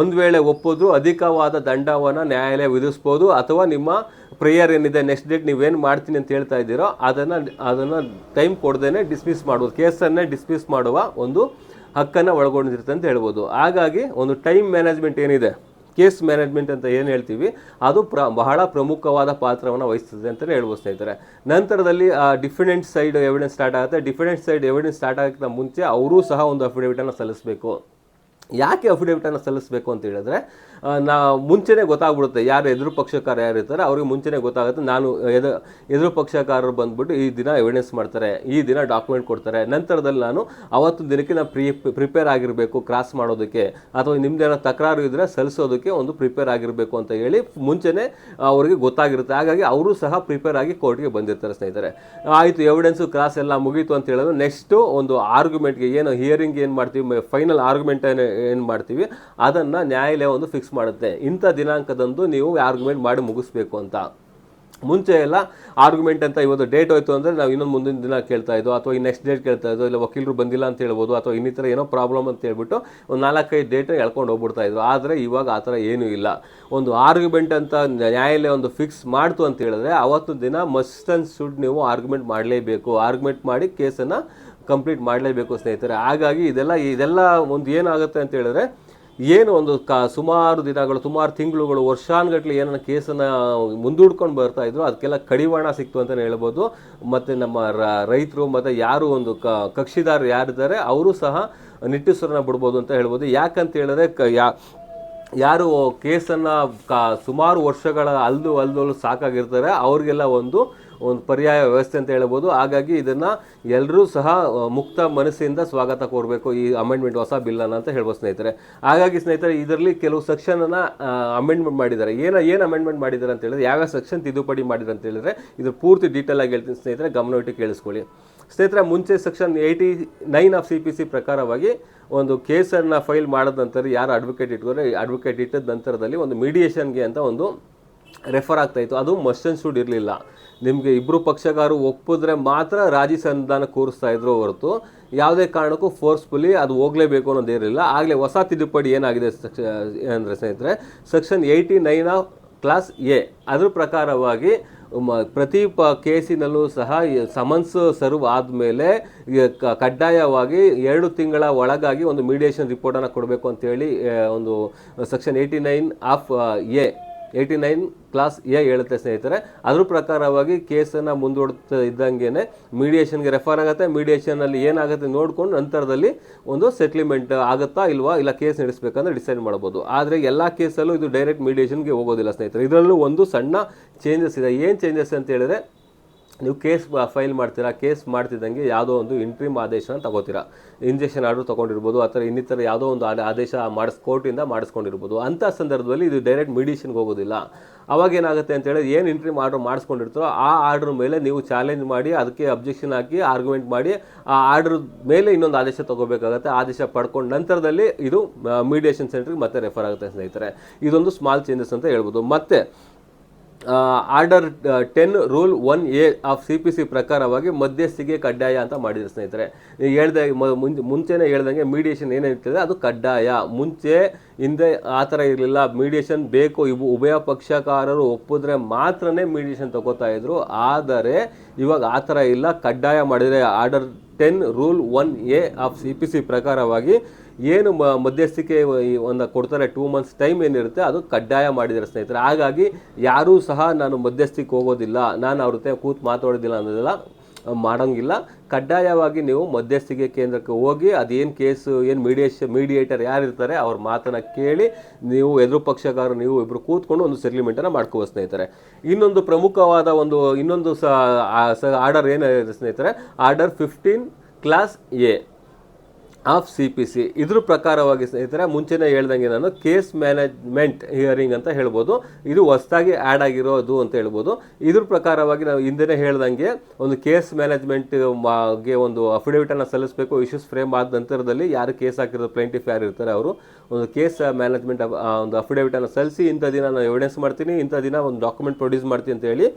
ಒಂದು ವೇಳೆ ಒಪ್ಪೋದ್ರು ಅಧಿಕವಾದ ದಂಡವನ್ನು ನ್ಯಾಯಾಲಯ ವಿಧಿಸ್ಬೋದು ಅಥವಾ ನಿಮ್ಮ ಪ್ರೇಯರ್ ಏನಿದೆ ನೆಕ್ಸ್ಟ್ ಡೇಟ್ ನೀವೇನು ಮಾಡ್ತೀನಿ ಅಂತ ಹೇಳ್ತಾ ಇದ್ದೀರೋ ಅದನ್ನು ಅದನ್ನು ಟೈಮ್ ಕೊಡ್ದೇನೆ ಡಿಸ್ಮಿಸ್ ಮಾಡ್ಬೋದು. ಕೇಸನ್ನೇ ಡಿಸ್ಮಿಸ್ ಮಾಡುವ ಒಂದು ಹಕ್ಕನ್ನು ಒಳಗೊಂಡಿರುತ್ತೆ ಅಂತ ಹೇಳ್ಬೋದು. ಹಾಗಾಗಿ ಒಂದು ಟೈಮ್ ಮ್ಯಾನೇಜ್ಮೆಂಟ್ ಏನಿದೆ? ಕೇಸ್ ಮ್ಯಾನೇಜ್ಮೆಂಟ್ ಅಂತ ಏನು ಹೇಳ್ತೀವಿ, ಅದು ಪ್ರ, ಬಹಳ ಪ್ರಮುಖವಾದ ಪಾತ್ರವನ್ನು ವಹಿಸ್ತದೆ ಅಂತಲೇ ಹೇಳ್ಬೋದು ಸ್ನೇಹಿತರೆ. ನಂತರದಲ್ಲಿ ಡಿಫೆಂಡೆಂಟ್ ಸೈಡ್ ಎವಿಡೆನ್ಸ್ ಸ್ಟಾರ್ಟ್ ಆಗುತ್ತೆ. ಡಿಫೆಂಡೆಂಟ್ ಸೈಡ್ ಎವಿಡೆನ್ಸ್ ಸ್ಟಾರ್ಟ್ ಆಗೋಕ್ಕಿಂತ ಮುಂಚೆ, ಅವರೂ ಸಹ ಒಂದು ಅಫಿಡೇವಿಟನ್ನು ಸಲ್ಲಿಸಬೇಕು. ಯಾಕೆ ಅಫಿಡೇವಿಟನ್ನು ಸಲ್ಲಿಸಬೇಕು ಅಂತ ಹೇಳಿದ್ರೆ ನಾ ಮುಂಚೆನೇ ಗೊತ್ತಾಗ್ಬಿಡುತ್ತೆ ಯಾರು ಎದುರು ಪಕ್ಷಕಾರ ಯಾರು ಇರ್ತಾರೆ, ಅವ್ರಿಗೆ ಮುಂಚೆನೇ ಗೊತ್ತಾಗುತ್ತೆ ನಾನು ಎದು, ಎದುರು ಪಕ್ಷಕಾರರು ಬಂದ್ಬಿಟ್ಟು ಈ ದಿನ ಎವಿಡೆನ್ಸ್ ಮಾಡ್ತಾರೆ, ಈ ದಿನ ಡಾಕ್ಯುಮೆಂಟ್ ಕೊಡ್ತಾರೆ, ನಂತರದಲ್ಲಿ ನಾನು ಅವತ್ತು ದಿನಕ್ಕೆ ನಾನು ಪ್ರಿ ಪ್ರಿಪೇರ್ ಆಗಿರಬೇಕು ಕ್ರಾಸ್ ಮಾಡೋದಕ್ಕೆ, ಅಥವಾ ನಿಮ್ಮದೇನೋ ತಕರಾರು ಇದ್ದರೆ ಸಲ್ಲಿಸೋದಕ್ಕೆ ಒಂದು ಪ್ರಿಪೇರ್ ಆಗಿರಬೇಕು ಅಂತ ಹೇಳಿ ಮುಂಚೆನೇ ಅವರಿಗೆ ಗೊತ್ತಾಗಿರುತ್ತೆ. ಹಾಗಾಗಿ ಅವರು ಸಹ ಪ್ರಿಪೇರ್ ಆಗಿ ಕೋರ್ಟ್ಗೆ ಬಂದಿರ್ತಾರೆ ಸ್ನೇಹಿತರೆ. ಆಯಿತು ಎವಿಡೆನ್ಸು ಕ್ರಾಸ್ ಎಲ್ಲ ಮುಗೀತು ಅಂತ ಹೇಳಿದ್ರೆ ನೆಕ್ಸ್ಟು ಒಂದು ಆರ್ಗ್ಯುಮೆಂಟ್ಗೆ ಏನು ಹಿಯರಿಂಗ್ ಏನು ಮಾಡ್ತೀವಿ ಫೈನಲ್ ಆರ್ಗ್ಯುಮೆಂಟ್ ಏನು ಮಾಡ್ತೀವಿ? ಅದನ್ನು ನ್ಯಾಯಾಲಯ ಒಂದು ಫಿಕ್ಸ್ ಮಾಡುತ್ತೆ. ಇಂಥ ದಿನಾಂಕದಂದು ನೀವು ಆರ್ಗ್ಯುಮೆಂಟ್ ಮಾಡಿ ಮುಗಿಸ್ಬೇಕು ಅಂತ. ಮುಂಚೆ ಎಲ್ಲ ಆರ್ಗ್ಯುಮೆಂಟ್ ಅಂತ ಇವತ್ತು ಡೇಟ್ ಹೋಯಿತು ಅಂದರೆ ನಾವು ಇನ್ನೊಂದು ಮುಂದಿನ ದಿನ ಕೇಳ್ತಾ ಇದ್ದೋ ಅಥವಾ ಈ ನೆಕ್ಸ್ಟ್ ಡೇಟ್ ಕೇಳ್ತಾ ಇದ್ದೋ ಇಲ್ಲ ವಕೀಲರು ಬಂದಿಲ್ಲ ಅಂತ ಹೇಳ್ಬೋದು, ಅಥವಾ ಇನ್ನಿತರ ಏನೋ ಪ್ರಾಬ್ಲಮ್ ಅಂತ ಹೇಳ್ಬಿಟ್ಟು ಒಂದು ನಾಲ್ಕೈದು ಡೇಟ್ ಎಳ್ಕೊಂಡು ಹೋಗ್ಬಿಡ್ತಾ ಇದ್ರು. ಆದರೆ ಇವಾಗ ಆ ಥರ ಏನೂ ಇಲ್ಲ. ಒಂದು ಆರ್ಗ್ಯುಮೆಂಟ್ ಅಂತ ನ್ಯಾಯಾಲಯ ಒಂದು ಫಿಕ್ಸ್ ಮಾಡ್ತು ಅಂತ ಹೇಳಿದ್ರೆ ಅವತ್ತು ದಿನ ಮಸ್ಟ್ ಆ್ಯಂಡ್ ಶುಡ್ ನೀವು ಆರ್ಗ್ಯುಮೆಂಟ್ ಮಾಡಲೇಬೇಕು. ಆರ್ಗ್ಯುಮೆಂಟ್ ಮಾಡಿ ಕೇಸನ್ನು ಕಂಪ್ಲೀಟ್ ಮಾಡಲೇಬೇಕು ಸ್ನೇಹಿತರೆ. ಹಾಗಾಗಿ ಇದೆಲ್ಲ ಇದೆಲ್ಲ ಒಂದು ಏನಾಗುತ್ತೆ ಅಂತ ಹೇಳಿದ್ರೆ, ಏನು ಒಂದು ಕ, ಸುಮಾರು ದಿನಗಳು, ಸುಮಾರು ತಿಂಗಳುಗಳು, ವರ್ಷಾನುಗಟ್ಲೆ ಏನನ್ನ ಕೇಸನ್ನು ಮುಂದೂಡ್ಕೊಂಡು ಬರ್ತಾ ಇದ್ರು, ಅದಕ್ಕೆಲ್ಲ ಕಡಿವಾಣ ಸಿಕ್ತು ಅಂತಲೇ ಹೇಳ್ಬೋದು. ಮತ್ತು ನಮ್ಮ ರೈತರು ಮತ್ತು ಯಾರು ಒಂದು ಕಕ್ಷಿದಾರರು ಯಾರಿದ್ದಾರೆ, ಅವರು ಸಹ ನಿಟ್ಟುಸರನ್ನ ಬಿಡ್ಬೋದು ಅಂತ ಹೇಳ್ಬೋದು. ಯಾಕಂತ ಹೇಳಿದ್ರೆ, ಕ, ಯಾ, ಯಾರು ಕೇಸನ್ನು ಕ, ಸುಮಾರು ವರ್ಷಗಳ ಅಲ್ದು ಅಲ್ದೋಲು ಸಾಕಾಗಿರ್ತಾರೆ, ಅವ್ರಿಗೆಲ್ಲ ಒಂದು ಒಂದು ಪರ್ಯಾಯ ವ್ಯವಸ್ಥೆ ಅಂತ ಹೇಳ್ಬೋದು. ಹಾಗಾಗಿ ಇದನ್ನು ಎಲ್ಲರೂ ಸಹ ಮುಕ್ತ ಮನಸ್ಸಿಂದ ಸ್ವಾಗತ ಕೋರಬೇಕು ಈ ಅಮೆಂಡ್ಮೆಂಟ್ ಹೊಸ ಬಿಲ್ಲನ್ನು ಅಂತ ಹೇಳ್ಬೋದು ಸ್ನೇಹಿತರೆ. ಹಾಗಾಗಿ ಸ್ನೇಹಿತರೆ, ಇದರಲ್ಲಿ ಕೆಲವು ಸೆಕ್ಷನನ್ನು ಅಮೆಂಡ್ಮೆಂಟ್ ಮಾಡಿದ್ದಾರೆ. ಏನು ಏನು ಅಮೆಂಡ್ಮೆಂಟ್ ಮಾಡಿದ್ದಾರೆ ಅಂತ ಹೇಳಿದ್ರೆ ಯಾವ್ಯಾವ ಸೆಕ್ಷನ್ ತಿದ್ದುಪಡಿ ಮಾಡಿದ್ದಾರೆ ಅಂತ ಹೇಳಿದ್ರೆ ಇದು ಪೂರ್ತಿ ಡೀಟೇಲ್ ಆಗಿ ಹೇಳ್ತೀನಿ ಸ್ನೇಹಿತರೆ ಗಮನವಿಟ್ಟು ಕೇಳಿಸ್ಕೊಳ್ಳಿ. ಸ್ನೇಹಿತರೆ, ಮುಂಚೆ section eighty nine of C P C ಪ್ರಕಾರವಾಗಿ ಒಂದು ಕೇಸನ್ನು ಫೈಲ್ ಮಾಡಿದ ನಂತರ, ಯಾರು ಅಡ್ವೊಕೇಟ್ ಇಟ್ಕೊಂಡ್ರೆ ಅಡ್ವೊಕೇಟ್ ಇಟ್ಟದ ನಂತರದಲ್ಲಿ ಒಂದು ಮೀಡಿಯೇಷನ್ಗೆ ಅಂತ ಒಂದು ರೆಫರ್ ಆಗ್ತಾ ಇತ್ತು. ಅದು ಮಸ್ಟ್ ಶೂಡ್ ಇರಲಿಲ್ಲ. ನಿಮಗೆ ಇಬ್ಬರು ಪಕ್ಷಗಾರರು ಒಪ್ಪಿದ್ರೆ ಮಾತ್ರ ರಾಜಿ ಸಂಧಾನ ಕೂರಿಸ್ತಾ ಇದ್ರು ಹೊರತು. ಯಾವುದೇ ಕಾರಣಕ್ಕೂ ಫೋರ್ಸ್ಫುಲಿ ಅದು ಹೋಗಲೇಬೇಕು ಅನ್ನೋದೇನಿಲ್ಲ ಆಗಲೇ ಹೊಸ ತಿದ್ದುಪಡಿ ಏನಾಗಿದೆ ಸೆಕ್ಷ, ಅಂದರೆ ಸ್ನೇಹಿತರೆ section eighty nine of clause A ಅದ್ರ ಪ್ರಕಾರವಾಗಿ ಪ್ರತಿ ಪ, ಕೇಸಿನಲ್ಲೂ ಸಹ ಸಮನ್ಸ್ ಸರ್ವ್ ಆದಮೇಲೆ ಕಡ್ಡಾಯವಾಗಿ ಎರಡು ತಿಂಗಳ ಒಳಗಾಗಿ ಒಂದು ಮೀಡಿಯೇಷನ್ ರಿಪೋರ್ಟನ್ನು ಕೊಡಬೇಕು ಅಂತೇಳಿ ಒಂದು section eighty nine of A eighty nine clause A ಹೇಳುತ್ತೆ ಸ್ನೇಹಿತರೆ. ಅದ್ರ ಪ್ರಕಾರವಾಗಿ ಕೇಸನ್ನು ಮುಂದೂಡ್ತಾ ಇದ್ದಂಗೆ ಮೀಡಿಯೇಷನ್ಗೆ ರೆಫರ್ ಆಗುತ್ತೆ. ಮೀಡಿಯೇಷನಲ್ಲಿ ಏನಾಗುತ್ತೆ ನೋಡ್ಕೊಂಡು ನಂತರದಲ್ಲಿ ಒಂದು ಸೆಟ್ಲ್ಮೆಂಟ್ ಆಗುತ್ತಾ ಇಲ್ವಾ ಇಲ್ಲ ಕೇಸ್ ನಡೆಸಬೇಕಂದ್ರೆ ಡಿಸೈಡ್ ಮಾಡ್ಬೋದು ಆದರೆ ಎಲ್ಲ ಕೇಸಲ್ಲೂ ಇದು ಡೈರೆಕ್ಟ್ ಮೀಡಿಯೇಷನ್ಗೆ ಹೋಗೋದಿಲ್ಲ ಸ್ನೇಹಿತರೆ. ಇದರಲ್ಲೂ ಒಂದು ಸಣ್ಣ ಚೇಂಜಸ್ ಇದೆ. ಏನು ಚೇಂಜಸ್ ಅಂತ ಹೇಳಿದ್ರೆ ನೀವು ಕೇಸ್ ಫೈಲ್ ಮಾಡ್ತೀರಾ, ಕೇಸ್ ಮಾಡ್ತಿದ್ದಂಗೆ ಯಾವುದೋ ಒಂದು ಇಂಟ್ರೀಮ್ ಆದೇಶನ ತಗೋತೀರಾ. ಇಂಜೆಕ್ಷನ್ ಆರ್ಡರ್ ತೊಗೊಂಡಿರ್ಬೋದು ಥರ ಇನ್ನಿತರ ಯಾವುದೋ ಒಂದು ಆದ- ಆದೇಶ ಮಾಡಿಸ್, ಕೋರ್ಟಿಂದ ಮಾಡಿಸ್ಕೊಂಡಿರ್ಬೋದು. ಅಂಥ ಸಂದರ್ಭದಲ್ಲಿ ಇದು ಡೈರೆಕ್ಟ್ ಮೀಡಿಯೇಷನ್ಗೆ ಹೋಗೋದಿಲ್ಲ. ಅವಾಗ ಏನಾಗುತ್ತೆ ಅಂತೇಳಿ ಏನು ಇಂಟ್ರೀಮ್ ಆರ್ಡರ್ ಮಾಡಿಸ್ಕೊಂಡಿರ್ತಾರೋ, ಆ ಆರ್ಡ್ರ್ ಮೇಲೆ ನೀವು ಚಾಲೆಂಜ್ ಮಾಡಿ, ಅದಕ್ಕೆ ಅಬ್ಜೆಕ್ಷನ್ ಹಾಕಿ ಆರ್ಗ್ಯುಮೆಂಟ್ ಮಾಡಿ, ಆ ಆರ್ಡ್ರ್ ಮೇಲೆ ಇನ್ನೊಂದು ಆದೇಶ ತಗೋಬೇಕಾಗುತ್ತೆ. ಆದೇಶ ಪಡ್ಕೊಂಡು ನಂತರದಲ್ಲಿ ಇದು ಮೀಡಿಯೇಷನ್ ಸೆಂಟ್ರಿಗೆ ಮತ್ತೆ ರೆಫರ್ ಆಗುತ್ತೆ ಸ್ನೇಹಿತರೆ. ಇದೊಂದು ಸ್ಮಾಲ್ ಚೇಂಜಸ್ ಅಂತ ಹೇಳ್ಬೋದು. ಮತ್ತೆ order ten rule one A of C P C ಪ್ರಕಾರವಾಗಿ ಮಧ್ಯಸ್ಥಿಗೆ ಕಡ್ಡಾಯ ಅಂತ ಮಾಡಿದ್ರು ಸ್ನೇಹಿತರೆ. ಹೇಳ್ದೆ ಮುಂಚೆ, ಮುಂಚೆನೇ ಹೇಳ್ದಂಗೆ ಮೀಡಿಯೇಷನ್ ಏನಿರ್ತದೆ ಅದು ಕಡ್ಡಾಯ. ಮುಂಚೆ, ಹಿಂದೆ ಆ ಥರ ಇರಲಿಲ್ಲ. ಮೀಡಿಯೇಷನ್ ಬೇಕು, ಇವು ಉಭಯ ಪಕ್ಷಕಾರರು ಒಪ್ಪಿದ್ರೆ ಮಾತ್ರನೇ ಮೀಡಿಯೇಷನ್ ತಗೋತಾ ಇದ್ರು. ಆದರೆ, ಇವಾಗ ಆ ಥರ ಇಲ್ಲ. ಕಡ್ಡಾಯ ಮಾಡಿದರೆ order ten rule one A of C P C ಪ್ರಕಾರವಾಗಿ ಏನು ಮ ಮಧ್ಯಸ್ಥಿಕೆ ಒಂದು ಕೊಡ್ತಾರೆ ಟೂ ಮಂತ್ಸ್ ಟೈಮ್ ಏನಿರುತ್ತೆ, ಅದು ಕಡ್ಡಾಯ ಮಾಡಿದ್ದಾರೆ ಸ್ನೇಹಿತರೆ. ಹಾಗಾಗಿ ಯಾರೂ ಸಹ ನಾನು ಮಧ್ಯಸ್ಥಿಕೆ ಹೋಗೋದಿಲ್ಲ, ನಾನು ಅವ್ರ ಜೊತೆ ಕೂತು ಮಾತಾಡೋದಿಲ್ಲ ಅನ್ನೋದೆಲ್ಲ ಮಾಡೋಂಗಿಲ್ಲ. ಕಡ್ಡಾಯವಾಗಿ ನೀವು ಮಧ್ಯಸ್ಥಿಕೆ ಕೇಂದ್ರಕ್ಕೆ ಹೋಗಿ, ಅದೇನು ಕೇಸು, ಏನು ಮೀಡಿಯೇಷ ಮೀಡಿಯೇಟರ್ ಯಾರಿರ್ತಾರೆ ಅವ್ರ ಮಾತನ್ನು ಕೇಳಿ ನೀವು ಎದುರು ಪಕ್ಷಗಾರರು ನೀವು ಇಬ್ಬರು ಕೂತ್ಕೊಂಡು ಒಂದು ಸೆಟ್ಲ್ಮೆಂಟನ್ನು ಮಾಡ್ಕೋಬೋದು ಸ್ನೇಹಿತರೆ. ಇನ್ನೊಂದು ಪ್ರಮುಖವಾದ ಒಂದು, ಇನ್ನೊಂದು ಸ ಆರ್ಡರ್ ಏನಿದೆ ಸ್ನೇಹಿತರೆ? Order fifteen clause A of C P C ಇದ್ರ ಪ್ರಕಾರವಾಗಿ ಸ್ನೇಹಿತರೆ, ಮುಂಚೆನೇ ಹೇಳ್ದಂಗೆ ನಾನು ಕೇಸ್ ಮ್ಯಾನೇಜ್ಮೆಂಟ್ ಹಿಯರಿಂಗ್ ಅಂತ ಹೇಳ್ಬೋದು. ಇದು ಹೊಸದಾಗಿ ಆ್ಯಡ್ ಆಗಿರೋದು ಅಂತ ಹೇಳ್ಬೋದು. ಇದ್ರ ಪ್ರಕಾರವಾಗಿ ನಾವು ಹಿಂದೆನೇ ಹೇಳ್ದಂಗೆ ಒಂದು ಕೇಸ್ ಮ್ಯಾನೇಜ್ಮೆಂಟ್ಗೆ ಒಂದು ಅಫಿಡೇವಿಟನ್ನು ಸಲ್ಲಿಸಬೇಕು. ಇಶ್ಯೂಸ್ ಫ್ರೇಮ್ ಆದ ನಂತರದಲ್ಲಿ ಯಾರು ಕೇಸ್ ಹಾಕಿರೋ ಪ್ಲೇಂಟಿಫ್ ಯಾರು ಇರ್ತಾರೆ ಅವರು, ಒಂದು ಕೇಸ್ ಮ್ಯಾನೇಜ್ಮೆಂಟ್ ಒಂದು ಅಫಿಡವಿಟನ್ನು ಸಲ್ಲಿಸಿ ಇಂಥ ದಿನ ನಾನು ಎವಿಡೆನ್ಸ್ ಮಾಡ್ತೀನಿ, ಇಂಥ ದಿನ ಒಂದು ಡಾಕ್ಯುಮೆಂಟ್ ಪ್ರೊಡ್ಯೂಸ್ ಮಾಡ್ತೀನಿ ಅಂತ ಹೇಳಿ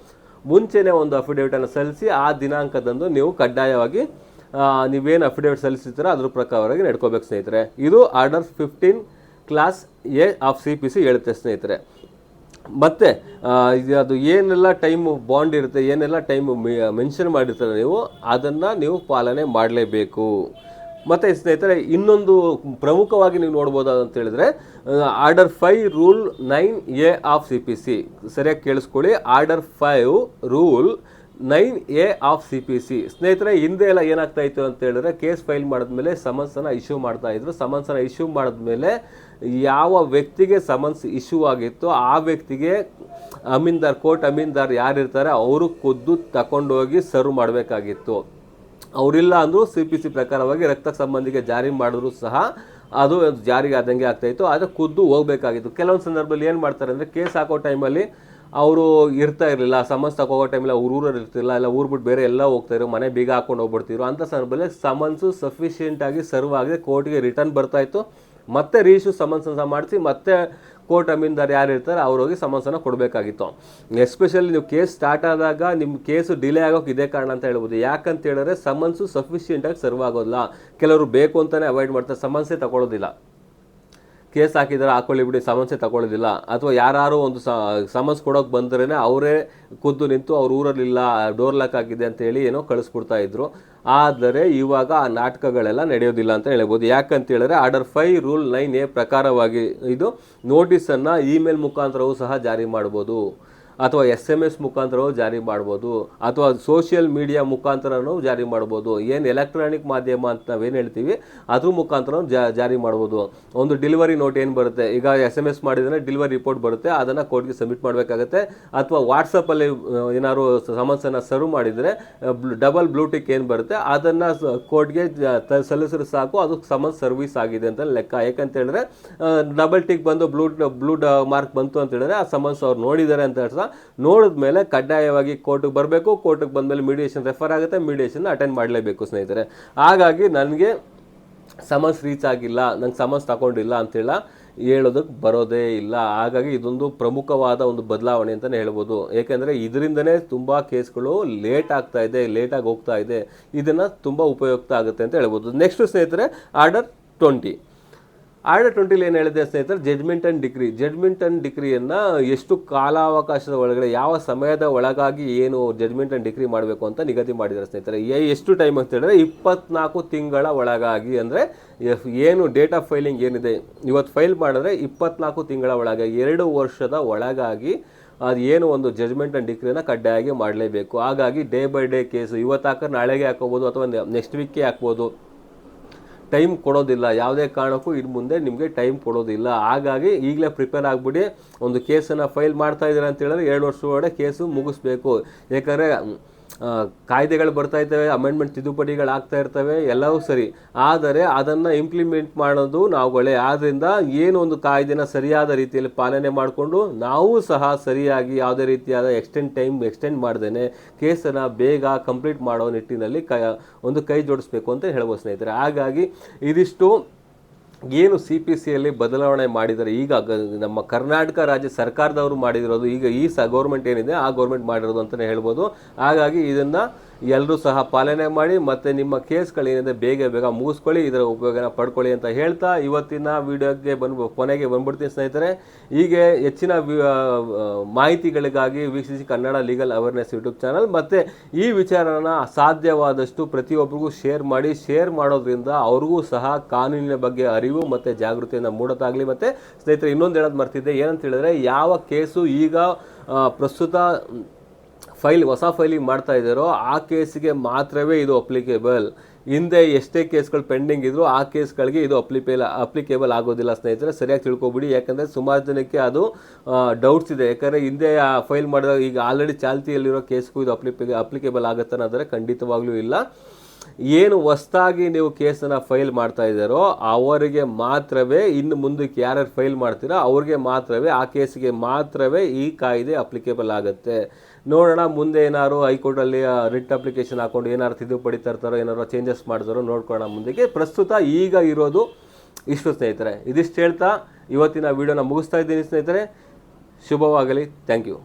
ಮುಂಚೆನೇ ಒಂದು ಅಫಿಡವಿಟನ್ನು ಸಲ್ಲಿಸಿ ಆ ದಿನಾಂಕದಂದು ನೀವು ಕಡ್ಡಾಯವಾಗಿ ನೀವೇನು ಅಫಿಡೇವಿಟ್ ಸಲ್ಲಿಸಿರ್ತೀರ, ಅದ್ರ ಪ್ರಕಾರವಾಗಿ ನಡ್ಕೋಬೇಕು ಸ್ನೇಹಿತರೆ. ಇದು order fifteen clause A of C P C ಹೇಳುತ್ತೆ ಸ್ನೇಹಿತರೆ. ಮತ್ತು ಇದು ಅದು ಏನೆಲ್ಲ ಟೈಮು ಬಾಂಡ್ ಇರುತ್ತೆ, ಏನೆಲ್ಲ ಟೈಮು ಮೆನ್ಷನ್ ಮಾಡಿರ್ತಾರೆ ನೀವು, ಅದನ್ನು ನೀವು ಪಾಲನೆ ಮಾಡಲೇಬೇಕು. ಮತ್ತು ಸ್ನೇಹಿತರೆ, ಇನ್ನೊಂದು ಪ್ರಮುಖವಾಗಿ ನೀವು ನೋಡ್ಬೋದು ಅಂತ ಹೇಳಿದ್ರೆ order five rule nine A of C P C ಸರಿಯಾಗಿ ಕೇಳಿಸ್ಕೊಳ್ಳಿ. Order five rule nine A of C P C. ಸ್ನೇಹಿತರೆ, ಹಿಂದೆ ಎಲ್ಲ ಏನಾಗ್ತಾ ಇತ್ತು ಅಂತ ಹೇಳಿದ್ರೆ, ಕೇಸ್ ಫೈಲ್ ಮಾಡಿದ್ಮೇಲೆ ಸಮನ್ಸನ್ನು ಇಶ್ಯೂ ಮಾಡ್ತಾ ಇದ್ರು. ಸಮನ್ಸನ್ನು ಇಶ್ಯೂ ಮಾಡಿದ್ಮೇಲೆ ಯಾವ ವ್ಯಕ್ತಿಗೆ ಸಮನ್ಸ್ ಇಶ್ಯೂ ಆಗಿತ್ತು ಆ ವ್ಯಕ್ತಿಗೆ ಅಮೀನ್ದಾರ್, ಕೋರ್ಟ್ ಅಮೀನ್ದಾರ್ ಯಾರಿರ್ತಾರೆ, ಅವರು ಖುದ್ದು ತಗೊಂಡೋಗಿ ಸರ್ವ್ ಮಾಡಬೇಕಾಗಿತ್ತು. ಅವರಿಲ್ಲ ಅಂದರೂ ಸಿ ಪಿ ಸಿ ಪ್ರಕಾರವಾಗಿ ರಕ್ತ ಸಂಬಂಧಿಗೆ ಜಾರಿ ಮಾಡಿದ್ರು ಸಹ ಅದು ಜಾರಿಗೆ ಆದಂಗೆ ಆಗ್ತಾಯಿತ್ತು ಆದರೆ ಖುದ್ದು ಹೋಗಬೇಕಾಗಿತ್ತು. ಕೆಲವೊಂದು ಸಂದರ್ಭದಲ್ಲಿ ಏನು ಮಾಡ್ತಾರೆ ಅಂದರೆ, ಕೇಸ್ ಹಾಕೋ ಟೈಮಲ್ಲಿ ಅವರು ಇರ್ತಾ ಇರಲಿಲ್ಲ ಸಮನ್ಸ್ ತಗೋಗೋ ಟೈಮಲ್ಲಿ ಅವ್ರ ಊರಲ್ಲಿ ಇರ್ತಿಲ್ಲ ಇಲ್ಲ ಊರು ಬಿಟ್ಟು ಬೇರೆ ಎಲ್ಲ ಹೋಗ್ತಾ ಇರೋ ಮನೆ ಬೀಗ ಹಾಕೊಂಡು ಹೋಗ್ಬಿಡ್ತಿರು ಅಂಥ ಸಂದರ್ಭದಲ್ಲಿ ಸಮನ್ಸು ಸಫಿಷಿಯೆಂಟ್ ಆಗಿ ಸರ್ವ್ ಆಗಿದೆ ಕೋರ್ಟ್ಗೆ ರಿಟರ್ನ್ ಬರ್ತಾ ಇತ್ತು. ಮತ್ತೆ ರೀಶು ಸಮನ್ಸ್ ಅಂತ ಮಾಡಿಸಿ, ಮತ್ತೆ ಕೋರ್ಟ್ ಅಮೀನ್ದಾರ್ ಯಾರು ಇರ್ತಾರೆ, ಅವ್ರು ಹೋಗಿ ಸಮನ್ಸನ್ನು ಕೊಡಬೇಕಾಗಿತ್ತು. ಎಸ್ಪೆಷಲಿ ನೀವು ಕೇಸ್ ಸ್ಟಾರ್ಟ್ ಆದಾಗ ನಿಮ್ಮ ಕೇಸು ಡಿಲೇ ಆಗೋಕೆ ಇದೇ ಕಾರಣ ಅಂತ ಹೇಳ್ಬೋದು. ಯಾಕಂತ ಹೇಳಿದ್ರೆ ಸಮನ್ಸು ಸಫಿಷಿಯೆಂಟಾಗಿ ಸರ್ವ್ ಆಗೋದಿಲ್ಲ. ಕೆಲವರು ಬೇಕು ಅಂತಲೇ ಅವಾಯ್ಡ್ ಮಾಡ್ತಾರೆ, ಸಮನ್ಸೇ ತಗೊಳ್ಳೋದಿಲ್ಲ ಕೇಸ್ ಹಾಕಿದ್ರೆ, ಹಾಕೊಳ್ಳಿ ಬಿಡಿ, ಸಮಸ್ಯೆ ತಗೊಳ್ಳೋದಿಲ್ಲ. ಅಥವಾ ಯಾರು ಒಂದು ಸಮನ್ಸ್ ಕೊಡೋಕೆ ಬಂದ್ರೇ ಅವರೇ ಖುದ್ದು ನಿಂತು ಅವ್ರ ಊರಲ್ಲಿಲ್ಲ, ಡೋರ್ ಲಾಕ್ ಆಗಿದೆ ಅಂತ ಹೇಳಿ ಏನೋ ಕಳಿಸ್ಕೊಡ್ತಾ ಇದ್ರು. ಆದರೆ ಇವಾಗ ಆ ನಾಟಕಗಳೆಲ್ಲ ನಡೆಯೋದಿಲ್ಲ ಅಂತ ಹೇಳ್ಬೋದು. ಯಾಕಂತ ಹೇಳಿದ್ರೆ order five rule nine A ಪ್ರಕಾರವಾಗಿ ಇದು ನೋಟಿಸನ್ನು ಇಮೇಲ್ ಮುಖಾಂತರವೂ ಸಹ ಜಾರಿ ಮಾಡ್ಬೋದು. ಅಥವಾ ಎಸ್ ಎಂ ಎಸ್ ಮುಖಾಂತರವೂ ಜಾರಿ ಮಾಡ್ಬೋದು, ಅಥವಾ ಸೋಷಿಯಲ್ ಮೀಡಿಯಾ ಮುಖಾಂತರನೂ ಜಾರಿ ಮಾಡ್ಬೋದು. ಏನು ಎಲೆಕ್ಟ್ರಾನಿಕ್ ಮಾಧ್ಯಮ ಅಂತ ನಾವೇನು ಹೇಳ್ತೀವಿ, ಅದ್ರ ಮುಖಾಂತರ ಜಾರಿ ಮಾಡ್ಬೋದು. ಒಂದು ಡೆಲಿವರಿ ನೋಟ್ ಏನು ಬರುತ್ತೆ, ಈಗ ಎಸ್ ಎಂ ಎಸ್ ಮಾಡಿದರೆ ಡಿಲಿವರಿ ರಿಪೋರ್ಟ್ ಬರುತ್ತೆ, ಅದನ್ನು ಕೋರ್ಟ್ಗೆ ಸಬ್ಮಿಟ್ ಮಾಡಬೇಕಾಗತ್ತೆ. ಅಥವಾ ವಾಟ್ಸಪ್ಪಲ್ಲಿ ಏನಾದ್ರು ಸಮನ್ಸನ್ನು ಸರ್ವ್ ಮಾಡಿದರೆ ಡಬಲ್ ಬ್ಲೂಟಿಕ್ ಏನು ಬರುತ್ತೆ, ಅದನ್ನು ಕೋರ್ಟ್ಗೆ ಸಲ್ಲಿಸಿದ್ರೆ ಸಾಕು, ಅದು ಸಮನ್ಸ್ ಸರ್ವಿಸ್ ಆಗಿದೆ ಅಂತ ಲೆಕ್ಕ. ಯಾಕಂತ ಹೇಳಿದ್ರೆ ಡಬಲ್ ಟಿಕ್ ಬಂದು ಬ್ಲೂ ಬ್ಲೂ ಮಾರ್ಕ್ ಬಂತು ಅಂತ ಹೇಳಿದ್ರೆ, ಆ ಸಮನ್ಸ್ ಅವ್ರು ನೋಡಿದ್ದಾರೆ ಅಂತ ಅರ್ಥ ನೋಡಿದ್ಮೇಲೆ ಕಡ್ಡಾಯವಾಗಿ ಕೋರ್ಟಿಗೆ ಬರಬೇಕು, ಕೋರ್ಟಿಗೆ ಬಂದಮೇಲೆ ಮೀಡಿಯೇಷನ್ ರೆಫರ್ ಆಗುತ್ತೆ ಮೀಡಿಯೇಷನ್ ಅಟೆಂಡ್ ಮಾಡಲೇಬೇಕು ಸ್ನೇಹಿತರೆ. ಹಾಗಾಗಿ ನನಗೆ ಸಮನ್ಸ್ ರೀಚ್ ಆಗಿಲ್ಲ, ನಂಗೆ ಸಮನ್ಸ್ ತಗೊಂಡಿಲ್ಲ ಅಂತೇಳ ಹೇಳೋದಕ್ಕೆ ಬರೋದೇ ಇಲ್ಲ. ಹಾಗಾಗಿ ಇದೊಂದು ಪ್ರಮುಖವಾದ ಒಂದು ಬದಲಾವಣೆ ಅಂತಲೇ ಹೇಳ್ಬೋದು. ಏಕೆಂದರೆ ಇದರಿಂದನೇ ತುಂಬ ಕೇಸ್ಗಳು ಲೇಟ್ ಆಗ್ತಾ ಇದೆ ಲೇಟಾಗಿ ಹೋಗ್ತಾ ಇದೆ. ಇದನ್ನು ತುಂಬ ಉಪಯುಕ್ತ ಆಗುತ್ತೆ ಅಂತ ಹೇಳ್ಬೋದು. ನೆಕ್ಸ್ಟ್ ಸ್ನೇಹಿತರೆ ಆರ್ಡರ್ ಟ್ವೆಂಟಿ ಆರ್ಡರ್ ಟ್ವೆಂಟಿಲಿ ಏನು ಹೇಳಿದೆ ಸ್ನೇಹಿತರೆ judgment and degree judgment and ಡಿಗ್ರಿಯನ್ನು ಎಷ್ಟು ಕಾಲಾವಕಾಶದ ಒಳಗಡೆ, ಯಾವ ಸಮಯದ ಒಳಗಾಗಿ ಏನು ಜಡ್ಮೆಂಟ್ ಆ್ಯಂಡ್ ಡಿಗ್ರಿ ಮಾಡಬೇಕು ಅಂತ ನಿಗದಿ ಮಾಡಿದ್ದಾರೆ ಸ್ನೇಹಿತರೆ. ಎಷ್ಟು ಟೈಮ್ ಅಂತ ಹೇಳಿದ್ರೆ, ಇಪ್ಪತ್ನಾಲ್ಕು ತಿಂಗಳ ಒಳಗಾಗಿ ಅಂದರೆ ಏನು ಡೇಟ್ ಆಫ್ ಫೈಲಿಂಗ್ ಏನಿದೆ, ಇವತ್ತು ಫೈಲ್ ಮಾಡಿದ್ರೆ ಇಪ್ಪತ್ನಾಲ್ಕು ತಿಂಗಳ ಒಳಗೆ, ಎರಡು ವರ್ಷದ ಒಳಗಾಗಿ ಅದು ಏನು ಒಂದು ಜಡ್ಮೆಂಟ್ ಆ್ಯಂಡ್ ಡಿಗ್ರಿನ ಕಡ್ಡಾಯವಾಗಿ ಮಾಡಲೇಬೇಕು. ಹಾಗಾಗಿ ಡೇ ಬೈ ಡೇ ಕೇಸು ಇವತ್ತು ಹಾಕೋ ನಾಳೆಗೆ ಹಾಕೋಬೋದು ಅಥವಾ ನೆಕ್ಸ್ಟ್ ವೀಕ್ಗೆ ಹಾಕ್ಬೋದು. ಟೈಮ್ ಕೊಡೋದಿಲ್ಲ. ಯಾವುದೇ ಕಾರಣಕ್ಕೂ ಇನ್ನು ಮುಂದೆ ನಿಮಗೆ ಟೈಮ್ ಕೊಡೋದಿಲ್ಲ. ಹಾಗಾಗಿ ಈಗಲೇ ಪ್ರಿಪೇರ್ ಆಗಿಬಿಡಿ. ಒಂದು ಕೇಸನ್ನು ಫೈಲ್ ಮಾಡ್ತಾ ಇದ್ದೀರಾ ಅಂತ ಹೇಳಿದ್ರೆ ಎರಡು ವರ್ಷ ಒಳಗಡೆ ಕೇಸು ಮುಗಿಸ್ಬೇಕು. ಯಾಕಂದರೆ ಕಾಯ್ದೆಗಳು ಬರ್ತಾ ಇರ್ತವೆ ಅಮೆಂಡ್ಮೆಂಟ್ ತಿದ್ದುಪಡಿಗಳು ಆಗ್ತಾ ಇರ್ತವೆ, ಎಲ್ಲವೂ ಸರಿ. ಆದರೆ ಅದನ್ನು ಇಂಪ್ಲಿಮೆಂಟ್ ಮಾಡೋದು ನಾವುಗಳೇ ಆದ್ದರಿಂದ ಏನು ಒಂದು ಕಾಯ್ದೆನ ಸರಿಯಾದ ರೀತಿಯಲ್ಲಿ ಪಾಲನೆ ಮಾಡಿಕೊಂಡು ನಾವು ಸಹ ಸರಿಯಾಗಿ ಯಾವುದೇ ರೀತಿಯಾದ ಎಕ್ಸ್ಟೆಂಡ್ ಟೈಮ್ ಎಕ್ಸ್ಟೆಂಡ್ ಮಾಡ್ದೇನೆ ಕೇಸನ್ನು ಬೇಗ ಕಂಪ್ಲೀಟ್ ಮಾಡೋ ನಿಟ್ಟಿನಲ್ಲಿ ಕ, ಒಂದು ಕೈ ಜೋಡಿಸ್ಬೇಕು ಅಂತ ಹೇಳ್ಬೋದು ಸ್ನೇಹಿತರೆ. ಹಾಗಾಗಿ ಇದಿಷ್ಟು ಏನು ಸಿ ಪಿ ಸಿಯಲ್ಲಿ ಬದಲಾವಣೆ ಮಾಡಿದ್ದಾರೆ ಈಗ ನಮ್ಮ ಕರ್ನಾಟಕ ರಾಜ್ಯ ಸರ್ಕಾರದವರು ಮಾಡಿದಿರೋದು ಈಗ ಈ ಸ ಗೌರ್ಮೆಂಟ್ ಏನಿದೆ, ಆ ಗೌರ್ಮೆಂಟ್ ಮಾಡಿರೋದು ಅಂತಲೇ ಹೇಳ್ಬೋದು. ಹಾಗಾಗಿ ಇದನ್ನು ಎಲ್ಲರೂ ಸಹ ಪಾಲನೆ ಮಾಡಿ ಮತ್ತು ನಿಮ್ಮ ಕೇಸ್ಗಳೇನಿದೆ ಬೇಗ ಬೇಗ ಮುಗಿಸ್ಕೊಳ್ಳಿ, ಇದರ ಉಪಯೋಗನ ಪಡ್ಕೊಳ್ಳಿ ಅಂತ ಹೇಳ್ತಾ ಇವತ್ತಿನ ವಿಡಿಯೋಗೆ ಬಂದು ಕೊನೆಗೆ ಬಂದ್ಬಿಡ್ತೀನಿ ಸ್ನೇಹಿತರೆ. ಹೀಗೆ ಹೆಚ್ಚಿನ ಮಾಹಿತಿಗಳಿಗಾಗಿ ವೀಕ್ಷಿಸಿ Kannada legal awareness YouTube channel ಮತ್ತು ಈ ವಿಚಾರನ ಸಾಧ್ಯವಾದಷ್ಟು ಪ್ರತಿಯೊಬ್ಬರಿಗೂ ಶೇರ್ ಮಾಡಿ, ಶೇರ್ ಮಾಡೋದ್ರಿಂದ ಅವ್ರಿಗೂ ಸಹ ಕಾನೂನಿನ ಬಗ್ಗೆ ಅರಿವು ಮತ್ತು ಜಾಗೃತಿಯನ್ನು ಮೂಡೋದಾಗಲಿ ಮತ್ತು ಸ್ನೇಹಿತರೆ ಇನ್ನೊಂದು ಹೇಳೋದು ಮರ್ತಿದ್ದೆ. ಏನಂತ ಹೇಳಿದ್ರೆ ಯಾವ ಕೇಸು ಈಗ ಪ್ರಸ್ತುತ ಫೈಲ್, ಹೊಸ ಫೈಲಿಂಗ್ ಮಾಡ್ತಾ ಇದ್ದಾರೋ, ಆ ಕೇಸಿಗೆ ಮಾತ್ರವೇ ಇದು ಅಪ್ಲಿಕೇಬಲ್ ಹಿಂದೆ ಎಷ್ಟೇ ಕೇಸ್ಗಳು ಪೆಂಡಿಂಗ್ ಇದ್ದರೂ ಆ ಕೇಸ್ಗಳಿಗೆ ಇದು ಅಪ್ಲಿಪೇಲ್ ಅಪ್ಲಿಕೇಬಲ್ ಆಗೋದಿಲ್ಲ ಸ್ನೇಹಿತರೆ. ಸರಿಯಾಗಿ ತಿಳ್ಕೊಬಿಡಿ. ಯಾಕಂದರೆ ಸುಮಾರು ಜನಕ್ಕೆ ಅದು ಡೌಟ್ಸ್ ಇದೆ. ಯಾಕಂದರೆ ಹಿಂದೆ ಫೈಲ್ ಮಾಡಿದಾಗ ಈಗ ಆಲ್ರೆಡಿ ಚಾಲ್ತಿಯಲ್ಲಿರೋ ಕೇಸ್ಗೂ ಇದು ಅಪ್ಲಿಪೇ ಅಪ್ಲಿಕೇಬಲ್ ಆಗುತ್ತೆ ಅನ್ನೋದ್ರೆ ಖಂಡಿತವಾಗ್ಲೂ ಇಲ್ಲ. ಏನು ಹೊಸ್ತಾಗಿ ನೀವು ಕೇಸನ್ನು ಫೈಲ್ ಮಾಡ್ತಾ ಇದ್ದಾರೋ, ಅವರಿಗೆ ಮಾತ್ರವೇ ಇನ್ನು ಮುಂದಕ್ಕೆ ಯಾರ್ಯಾರು ಫೈಲ್ ಮಾಡ್ತೀರೋ, ಅವ್ರಿಗೆ ಮಾತ್ರವೇ ಆ ಕೇಸಿಗೆ ಮಾತ್ರವೇ ಈ ಕಾಯ್ದೆ ಅಪ್ಲಿಕೇಬಲ್ ಆಗುತ್ತೆ. ನೋಡೋಣ, ಮುಂದೆ ಏನಾದ್ರು ಹೈಕೋರ್ಟಲ್ಲಿ ರಿಟ್ ಅಪ್ಲಿಕೇಶನ್ ಹಾಕೊಂಡು ಏನಾದ್ರು ತಿದ್ದುಪಡಿ ತರ್ತಾರೋ, ಏನಾದ್ರು ಚೇಂಜಸ್ ಮಾಡಿದಾರೋ ನೋಡ್ಕೊಳ್ಳೋಣ ಮುಂದಕ್ಕೆ. ಪ್ರಸ್ತುತ ಈಗ ಇರೋದು ಇಷ್ಟು ಸ್ನೇಹಿತರೆ. ಇದಿಷ್ಟು ಹೇಳ್ತಾ ಇವತ್ತಿನ ವಿಡಿಯೋನ ಮುಗಿಸ್ತಾ ಇದ್ದೀನಿ ಸ್ನೇಹಿತರೆ. ಶುಭವಾಗಲಿ. Thank you